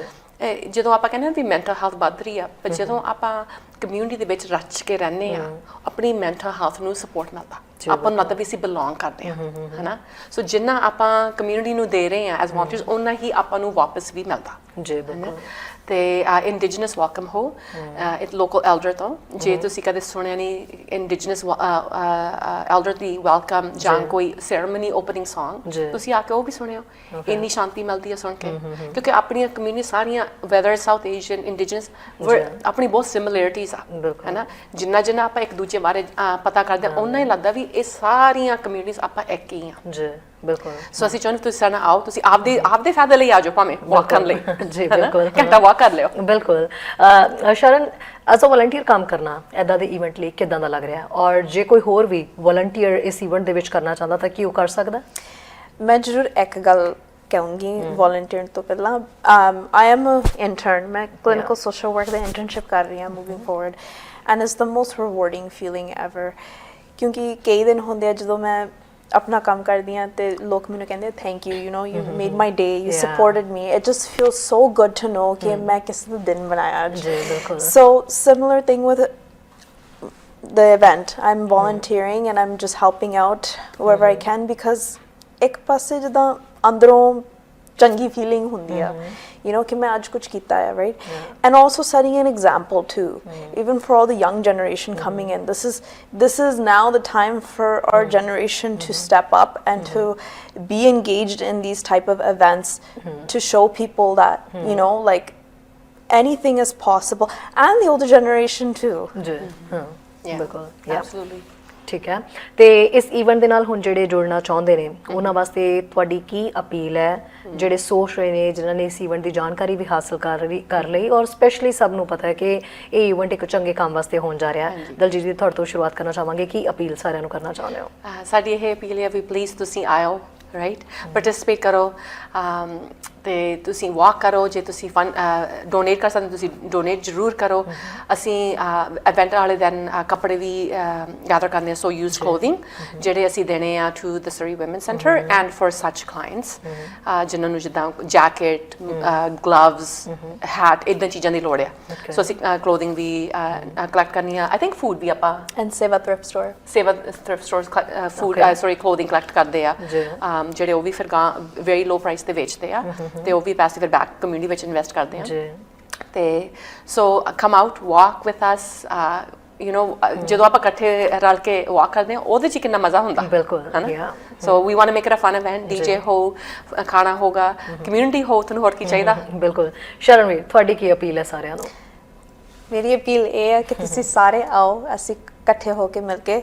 ਜਦੋਂ ਆਪਾਂ ਕਹਿੰਦੇ ਵੀ ਮੈਂਟਲ ਹੈਲਥ ਵੱਧ ਰਹੀ ਆ ਪਰ ਜਦੋਂ ਆਪਾਂ ਕਮਿਊਨਿਟੀ ਦੇ ਵਿੱਚ ਰਚ ਕੇ ਰਹਿੰਦੇ ਆ ਆਪਣੀ ਮੈਂਟਲ ਹੈਲਥ ਨੂੰ ਸਪੋਰਟ ਮਿਲਦਾ ਆਪਾਂ ਨੂੰ ਮਤਲਬ ਵੀ ਅਸੀਂ ਬਿਲੋਂਗ ਕਰਦੇ ਆ ਹਨਾ? ਸੋ ਜਿੰਨਾ ਆਪਾਂ ਕਮਿਊਨਿਟੀ ਨੂੰ ਦੇ ਰਹੇ ਆ ਐਜ਼ ਵੋਲੰਟੀਅਰਸ ਉਹਨਾਂ ਹੀ ਆਪਾਂ ਨੂੰ ਵਾਪਸ ਵੀ ਮਿਲਦਾ ਜੀ? ਬਿਲਕੁਲ। ਤੇ ਇੰਡੀਜੀਨਸ ਵੈਲਕਮ ਹੋ ਇਟ ਲੋਕਲ ਐਲਡਰ ਤੋਂ। ਜੇ ਤੁਸੀਂ ਕਦੇ ਸੁਣਿਆ ਨਹੀਂ ਇੰਡੀਜੀਨਸ ਐਲਡਰ ਦੀ ਵੈਲਕਮ ਜਾਂ। ਕੋਈ ਸੈਰੇਮਨੀ ਓਪਨਿੰਗ Song। ਤੁਸੀਂ ਆ ਕੇ ਉਹ ਵੀ ਸੁਣਿਓ ਇੰਨੀ ਸ਼ਾਂਤੀ ਮਿਲਦੀ ਹੈ ਸੁਣ ਕੇ। ਕਿਉਂਕਿ ਆਪਣੀਆਂ ਕਮਿਊਨਿਟੀ ਸਾਰੀਆਂ ਵੈਦਰ ਸਾਊਥ ਏਸ਼ੀਅਨ ਇੰਡੀਜੀਨਸ ਆਪਣੀ ਬਹੁਤ ਸਿਮਿਲੈਰਿਟੀਜ਼ ਆ। ਹੈਨਾ? ਜਿੰਨਾ ਜਿੰਨਾ ਆਪਾਂ ਇੱਕ ਦੂਜੇ ਬਾਰੇ ਪਤਾ ਕਰਦੇ ਉਹਨਾਂ ਹੀ। ਲੱਗਦਾ ਵੀ ਇਹ ਸਾਰੀਆਂ ਕਮਿਊਨਿਟੀਜ਼ ਆਪਾਂ ਇੱਕ ਹੀ ਆ। ਜੀ। ਬਿਲਕੁਲ। ਸੋ ਅਸੀਂ ਚਾਹੁੰਦੇ ਤੁਸੀਂ ਸਾਡੇ ਨਾਲ ਆਓ ਤੁਸੀਂ ਆਪਦੇ ਆਪਦੇ ਫਾਇਦੇ ਲਈ ਆ ਜਾਓ ਭਾਵੇਂ ਵਾਕ ਕਰਨ ਲਈ। ਜੀ? ਬਿਲਕੁਲ। ਘੰਟਾ ਵਾਕ ਕਰ ਲਿਓ। ਬਿਲਕੁਲ। ਸ਼ਰਨ ਐਜ਼ ਅ ਵਲੰਟੀਅਰ ਕੰਮ ਕਰਨਾ ਐਦਾਂ ਦੇ ਇਵੈਂਟ ਲਈ ਕਿਦਾਂ ਦਾ ਲੱਗ ਰਿਹਾ? ਹੈ? ਔਰ ਜੇ ਕੋਈ ਹੋਰ ਵੀ ਵਲੰਟੀਅਰ ਇਸ ਇਵੈਂਟ ਦੇ ਵਿੱਚ ਕਰਨਾ ਚਾਹੁੰਦਾ ਤਾਂ ਕੀ ਉਹ ਕਰ ਸਕਦਾ? ਮੈਂ ਜ਼ਰੂਰ ਇੱਕ ਗੱਲ ਕਹੂੰਗੀ ਵੋਲੰਟੀਅਰ ਤੋਂ ਪਹਿਲਾਂ। ਆਈ ਐਮ ਇੰਟਰਨ ਮੈਂ ਕਲੀਨਿਕਲ ਸੋਸ਼ਲ ਵਰਕ ਦਾ ਇੰਟਰਨਸ਼ਿਪ ਕਰ ਰਹੀ ਹਾਂ moving forward and it's the most rewarding feeling ever ਕਿਉਂਕਿ ਕਈ ਦਿਨ ਹੁੰਦੇ ਆ ਜਦੋਂ ਮੈਂ ਆਪਣਾ ਕੰਮ ਕਰਦੀ ਹਾਂ ਤੇ ਲੋਕ ਮੈਨੂੰ ਕਹਿੰਦੇ thank you you know you made my day you Yeah. Supported me it just feels so good to know ਕਿ ਮੈਂ ਕਿਸੇ ਦਾ ਦਿਨ ਬਣਾਇਆ ਅੱਜ ਜੀ, ਬਿਲਕੁਲ। so similar thing with the event i'm volunteering and i'm just helping out wherever i can because ਇੱਕ ਪਾਸੇ ਜਦੋਂ ਅੰਦਰੋਂ ਚੰਗੀ ਫੀਲਿੰਗ ਹੁੰਦੀ ਆ you know कि मैं आज kuch कीता right? Yeah. and also setting an example too. Mm. even for all the young generation mm. coming in. This is this is now the time for our mm. generation to mm-hmm. step up and mm-hmm. to be engaged in these type of events to show people that you mm. know like anything is possible. And the older generation too. Yeah, yeah. absolutely. ਠੀਕ ਹੈ। ਤੇ ਇਸ event ਦੇ ਨਾਲ ਹੁਣ ਜਿਹੜੇ ਜੁੜਨਾ ਚਾਹੁੰਦੇ ਨੇ ਉਹਨਾਂ ਵਾਸਤੇ ਤੁਹਾਡੀ ਕੀ ਅਪੀਲ ਹੈ? ਜਿਹੜੇ ਸੋਚ ਰਹੇ ਨੇ ਜਿਨ੍ਹਾਂ ਨੇ ਇਸ ਇਵੈਂਟ ਦੀ ਜਾਣਕਾਰੀ ਵੀ ਹਾਸਲ ਕਰ ਰਹੀ ਕਰ ਲਈ ਔਰ ਸਪੈਸ਼ਲੀ ਸਭ ਨੂੰ ਪਤਾ ਹੈ ਕਿ ਇਹ ਇਵੈਂਟ ਇੱਕ ਚੰਗੇ ਕੰਮ ਵਾਸਤੇ ਹੋਣ ਜਾ ਰਿਹਾ ਹੈ। ਦਲਜੀਤ ਜੀ ਤੁਹਾਡੇ ਤੋਂ ਸ਼ੁਰੂਆਤ ਕਰਨਾ ਚਾਹਾਂਗੇ ਕੀ ਅਪੀਲ ਸਾਰਿਆਂ ਨੂੰ ਕਰਨਾ ਚਾਹੁੰਦੇ ਹੋ? ਸਾਡੀ ਇਹ ਅਪੀਲ ਹੈ ਵੀ ਪਲੀਜ਼ ਤੁਸੀਂ ਆਓ ਰਾਈਟ ਪਾਰਟਿਸਿਪੇਟ ਕਰੋ। ਤੇ ਤੁਸੀਂ ਵਾਕ ਕਰੋ ਜੇ ਤੁਸੀਂ ਫੰਡ ਡੋਨੇਟ ਕਰ ਸਕਦੇ ਤੁਸੀਂ ਡੋਨੇਟ ਜ਼ਰੂਰ ਕਰੋ। ਅਸੀਂ ਇਵੈਂਟ ਵਾਲੇ ਦਿਨ ਕੱਪੜੇ ਵੀ ਗੈਦਰ ਕਰਨੇ ਸੋ ਯੂਜ਼ ਕਲੋਥਿੰਗ ਜਿਹੜੇ ਅਸੀਂ ਦੇਣੇ ਆ to the Surrey women centre and for such clients ਜਿਨ੍ਹਾਂ ਨੂੰ ਜਿੱਦਾਂ ਜੈਕਟ ਗਲਵਸ ਹੈਟ ਇਦਾਂ ਚੀਜ਼ਾਂ ਦੀ ਲੋੜ ਆ। ਸੋ ਅਸੀਂ ਕਲੋਥਿੰਗ ਵੀ ਕਲੈਕਟ ਕਰਨੀ ਆ। ਆਈ ਥਿੰਕ ਫੂਡ ਵੀ ਆਪਾਂ and Seva thrift store. Seva thrift stores food. Sorry clothing collect ਕਰਦੇ ਆ। ਜਿਹੜੇ ਉਹ ਵੀ ਫਿਰ ਗਾਂ ਵੈਰੀ ਲੋ ਪ੍ਰਾਈਸ ਤੇ ਵੇਚਦੇ ਆ। ਤੇ ਉਹ ਵੀ ਪੈਸੇ ਫਿਰ ਬੈਕ ਕਮਿਊਨਿਟੀ ਵਿੱਚ ਇਨਵੈਸਟ ਕਰਦੇ ਆ। ਜੀ। ਤੇ so come out walk with us you know ਜਦੋਂ ਆਪਾਂ ਇਕੱਠੇ ਰਲ ਕੇ ਵਾਕ ਕਰਦੇ ਆ ਉਹਦੇ ਚ ਹੀ ਕਿੰਨਾ ਮਜ਼ਾ ਹੁੰਦਾ। ਬਿਲਕੁਲ, ਹਨਾ. So we want to make it a fun event DJ ਹੋ ਖਾਣਾ ਹੋਗਾ ਕਮਿਊਨਿਟੀ ਹੋ ਤੁਹਾਨੂੰ ਹੋਰ ਕੀ ਚਾਹੀਦਾ? ਬਿਲਕੁਲ। ਸ਼ਰਨਵੀਰ ਤੁਹਾਡੀ ਕੀ ਅਪੀਲ ਹੈ ਸਾਰਿਆਂ ਨੂੰ? ਮੇਰੀ ਅਪੀਲ ਇਹ ਹੈ ਕਿ ਤੁਸੀਂ ਸਾਰੇ ਆਓ ਅਸੀਂ ਇਕੱਠੇ ਹੋ ਕੇ ਮਿਲ ਕੇ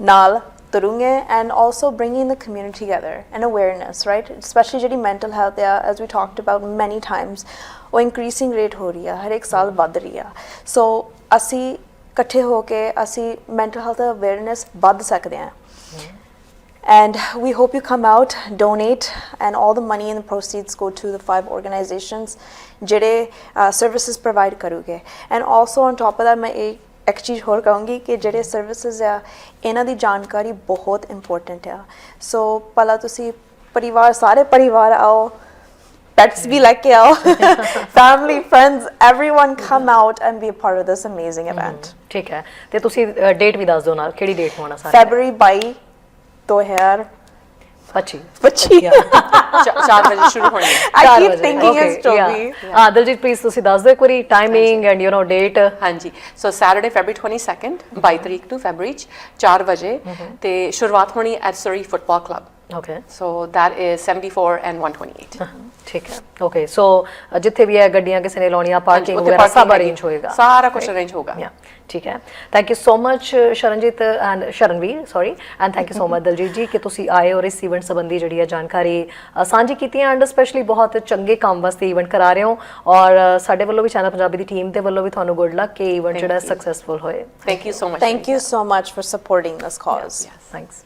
ਨਾਲ ਤੁਰੂਗੇ and also bringing the community together and awareness right specially ਜਿਹੜੀ ਮੈਂਟਲ ਹੈਲਥ ਆ as we talked about many times ਉਹ ਇਨਕਰੀਸਿੰਗ ਰੇਟ ਹੋ ਰਹੀ ਆ ਹਰ ਇੱਕ ਸਾਲ ਵੱਧ ਰਹੀ ਆ ਸੋ ਅਸੀਂ ਇਕੱਠੇ ਹੋ ਕੇ ਅਸੀਂ ਮੈਂਟਲ ਹੈਲਥ ਅਵੇਅਰਨੈਸ ਵੱਧ ਸਕਦੇ ਹਾਂ And we hope you come out, donate, and all the money and the proceeds go to the five organizations ਜਿਹੜੇ uh, services provide ਕਰੂਗੇ and also on top of that ਮੈਂ ਇਹ ਇੱਕ ਚੀਜ਼ ਹੋਰ ਕਹੂੰਗੀ ਕਿ ਜਿਹੜੇ services ਆ ਇਹਨਾਂ ਦੀ ਜਾਣਕਾਰੀ ਬਹੁਤ important ਆ ਸੋ ਪਹਿਲਾਂ ਤੁਸੀਂ ਪਰਿਵਾਰ ਸਾਰੇ ਪਰਿਵਾਰ ਆਓ pets ਵੀ ਲੈ ਕੇ ਆਓ family friends everyone come out and be a part of this amazing event ਠੀਕ ਹੈ ਤੇ ਤੁਸੀਂ ਡੇਟ ਵੀ ਦੱਸ ਦਿਓ ਨਾਲ ਕਿਹੜੀ ਡੇਟ ਹੋਣਾ ਸਾਰਾ February 22 2025 25 4 ਵਜੇ ਸ਼ੁਰੂ ਹੋਣੀ ਹੈ। I ਚਾਰ keep ਵਜੇ। thinking Okay, yeah. ਹਾਂ ਦਲਜੀਤ ਪਲੀਜ਼ ਤੁਸੀਂ ਦੱਸ ਦਿਓ ਇੱਕ ਵਾਰੀ timing and you know date ਹਾਂਜੀ। ਸੋ ਸੈਟਰਡੇ ਫੈਬਰੀ 22nd 22 ਤਰੀਕ ਨੂੰ ਫੈਬਰੀ 'ਚ 4 ਵਜੇ ਤੇ ਸ਼ੁਰੂਆਤ ਹੋਣੀ at Surrey football club okay so that is 74 and 128 ਠੀਕ ਹੈ ਓਕੇ ਸੋ ਜਿੱਥੇ ਵੀ ਹੈ ਗੱਡੀਆਂ ਕਿਸੇ ਨੇ ਲਾਉਣੀਆਂ ਪਾਰਕਿੰਗ ਵਗੈਰਾ ਸਭ। ਅਰੇਂਜ ਹੋਏਗਾ ਸਾਰਾ ਕੁਝ ਅਰੇਂਜ ਹੋਗਾ ਠੀਕ ਹੈ thank you so much Sharanjit and Sharanveer sorry and thank you so much Daljit ji ਕਿ ਤੁਸੀਂ ਆਏ ਔਰ ਇਸ ਇਵੈਂਟ ਸੰਬੰਧੀ ਜਿਹੜੀ ਹੈ ਜਾਣਕਾਰੀ ਸਾਂਝੀ ਕੀਤੀ ਐਂਡ ਸਪੈਸ਼ਲੀ ਬਹੁਤ ਚੰਗੇ ਕੰਮ ਵਾਸਤੇ ਇਵੈਂਟ ਕਰਾ ਰਹੇ ਹੋ ਔਰ ਸਾਡੇ ਵੱਲੋਂ ਵੀ ਚੈਨਲ ਪੰਜਾਬੀ ਦੀ ਟੀਮ ਦੇ ਵੱਲੋਂ ਵੀ ਤੁਹਾਨੂੰ ਗੁੱਡ ਲੱਕ ਕਿ ਇਵੈਂਟ ਜਿਹੜਾ ਸਕਸੈਸਫੁਲ ਹੋਏ thank you so much Thank you. so much for supporting this cause. Thanks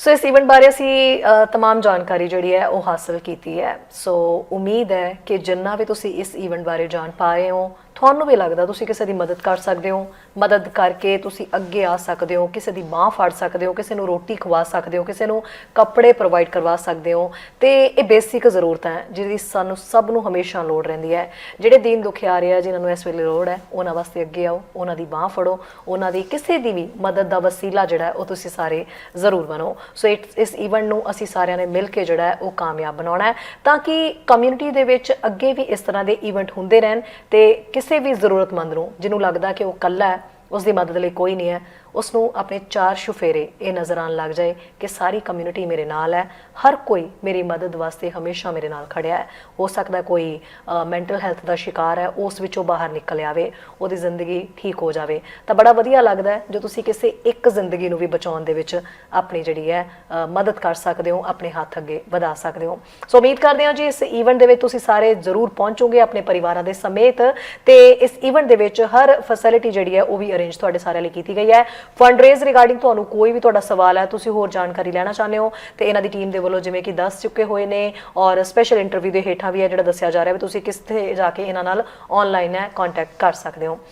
ਸੋ ਇਸ ਇਵੈਂਟ ਬਾਰੇ ਅਸੀਂ ਅ, तमाम ਜਾਣਕਾਰੀ ਜਿਹੜੀ ਹੈ ਉਹ ਹਾਸਲ ਕੀਤੀ ਹੈ ਸੋ ਉਮੀਦ ਹੈ ਕਿ ਜਿੰਨਾ ਵੀ ਤੁਸੀਂ ਇਸ ਇਵੈਂਟ ਬਾਰੇ ਜਾਣ ਪਾ ਰਹੇ ਹੋ ਤੁਹਾਨੂੰ ਵੀ ਲੱਗਦਾ ਤੁਸੀਂ ਕਿਸੇ ਦੀ ਮਦਦ ਕਰ ਸਕਦੇ ਹੋ? ਮਦਦ ਕਰਕੇ ਤੁਸੀਂ ਅੱਗੇ ਆ ਸਕਦੇ ਹੋ, ਕਿਸੇ ਦੀ ਬਾਹ ਫੜ ਸਕਦੇ ਹੋ, ਕਿਸੇ ਨੂੰ ਰੋਟੀ ਖਵਾ ਸਕਦੇ ਹੋ, ਕਿਸੇ ਨੂੰ ਕੱਪੜੇ ਪ੍ਰੋਵਾਈਡ ਕਰਵਾ ਸਕਦੇ ਹੋ। ਤੇ ਇਹ ਬੇਸਿਕ ਜ਼ਰੂਰਤ ਹੈ ਜਿਹਦੀ ਸਾਨੂੰ ਸਭ ਨੂੰ ਹਮੇਸ਼ਾ ਲੋੜ ਰਹਿੰਦੀ ਹੈ। ਜਿਹੜੇ ਦੀਨ ਦੁਖਿਆਰੇ ਆ ਜਿਨ੍ਹਾਂ ਨੂੰ ਇਸ ਵੇਲੇ ਲੋੜ ਹੈ, ਉਹਨਾਂ ਵਾਸਤੇ ਅੱਗੇ ਆਓ, ਉਹਨਾਂ ਦੀ ਬਾਹ ਫੜੋ, ਉਹਨਾਂ ਦੀ ਕਿਸੇ ਦੀ ਵੀ ਮਦਦ ਦਾ ਵਸੀਲਾ ਜਿਹੜਾ ਉਹ ਤੁਸੀਂ ਸਾਰੇ ਜ਼ਰੂਰ ਬਣੋ। ਸੋ ਇਟ- ਇਸ ਇਵੈਂਟ ਨੂੰ ਅਸੀਂ ਸਾਰਿਆਂ ਨੇ ਮਿਲ ਕੇ ਜਿਹੜਾ ਉਹ ਕਾਮਯਾਬ ਬਣਾਉਣਾ ਹੈ, ਤਾਂ ਕਿ ਕਮਿਊਨਿਟੀ ਦੇ ਵਿੱਚ ਅੱਗੇ ਵੀ ਇਸ ਤਰ੍ਹਾਂ ਦੇ ਇਵੈਂਟ ਹੁੰਦੇ ਰਹਿਣ ਤੇ ਕਿਸੇ ਕਿਸੇ ਵੀ ਜ਼ਰੂਰਤਮੰਦ ਨੂੰ, ਜਿਹਨੂੰ ਲੱਗਦਾ ਕਿ ਉਹ ਇਕੱਲਾ ਹੈ ਉਸ ਦੀ ਮਦਦ ਲਈ ਕੋਈ ਨਹੀਂ ਹੈ ਉਸ ਨੂੰ ਆਪਣੇ ਚਾਰ ਸ਼ੁਫੇਰੇ ਇਹ ਨਜ਼ਰ ਆਉਣ ਲੱਗ ਜਾਏ ਕਿ ਸਾਰੀ ਕਮਿਊਨਿਟੀ ਮੇਰੇ ਨਾਲ ਹੈ। ਹਰ ਕੋਈ ਮੇਰੀ ਮਦਦ ਵਾਸਤੇ ਹਮੇਸ਼ਾ ਮੇਰੇ ਨਾਲ ਖੜਿਆ ਹੈ। ਹੋ ਸਕਦਾ ਕੋਈ ਮੈਂਟਲ ਹੈਲਥ ਦਾ ਸ਼ਿਕਾਰ ਹੈ, ਉਸ ਵਿੱਚੋਂ ਬਾਹਰ ਨਿਕਲ ਆਵੇ, ਉਹਦੀ ਜ਼ਿੰਦਗੀ ਠੀਕ ਹੋ ਜਾਵੇ। ਤਾਂ ਬੜਾ ਵਧੀਆ ਲੱਗਦਾ ਹੈ ਜੋ ਤੁਸੀਂ ਕਿਸੇ ਇੱਕ ਜ਼ਿੰਦਗੀ ਨੂੰ ਵੀ ਬਚਾਉਣ ਦੇ ਵਿੱਚ ਆਪਣੀ ਜਿਹੜੀ ਹੈ ਮਦਦ ਕਰ ਸਕਦੇ ਹੋ, ਆਪਣੇ ਹੱਥ ਅੱਗੇ ਵਧਾ ਸਕਦੇ ਹੋ। ਸੋ ਉਮੀਦ ਕਰਦੇ ਹਾਂ ਜੀ ਇਸ ਈਵੈਂਟ ਦੇ ਵਿੱਚ ਤੁਸੀਂ ਸਾਰੇ ਜ਼ਰੂਰ ਪਹੁੰਚੋਗੇ ਆਪਣੇ ਪਰਿਵਾਰਾਂ ਦੇ ਸਮੇਤ ਤੇ ਇਸ ਈਵੈਂਟ ਦੇ ਵਿੱਚ ਹਰ ਫੈਸਿਲਿਟੀ ਜਿਹੜੀ ਹੈ ਉਹ ਵੀ ਅਰੇਂਜ ਤੁਹਾਡੇ ਸਾਰਿਆਂ ਲਈ ਕੀਤੀ ਗਈ ਹੈ। ਫੰਡ ਰੇਜ਼ ਰਿਗਾਰਡਿੰਗ ਤੁਹਾਨੂੰ ਕੋਈ ਵੀ ਤੁਹਾਡਾ ਸਵਾਲ ਹੈ, ਤੁਸੀਂ ਹੋਰ ਜਾਣਕਾਰੀ ਲੈਣਾ ਚਾਹੁੰਦੇ ਹੋ, ਤੇ ਇਹਨਾਂ ਦੀ ਟੀਮ ਦੇ ਵੱਲੋਂ ਜਿਵੇਂ ਕਿ ਦੱਸ ਚੁੱਕੇ ਹੋਏ ਨੇ ਔਰ ਸਪੈਸ਼ਲ ਇੰਟਰਵਿਊ ਦੇ ਹੇਠਾਂ ਵੀ ਹੈ ਜਿਹੜਾ ਦੱਸਿਆ ਜਾ ਰਿਹਾ ਵੀ ਤੁਸੀਂ ਕਿੱਥੇ ਜਾ ਕੇ ਇਹਨਾਂ ਨਾਲ ਆਨਲਾਈਨ ਹੈ ਕੰਟੈਕਟ ਕਰ ਸਕਦੇ ਹੋ।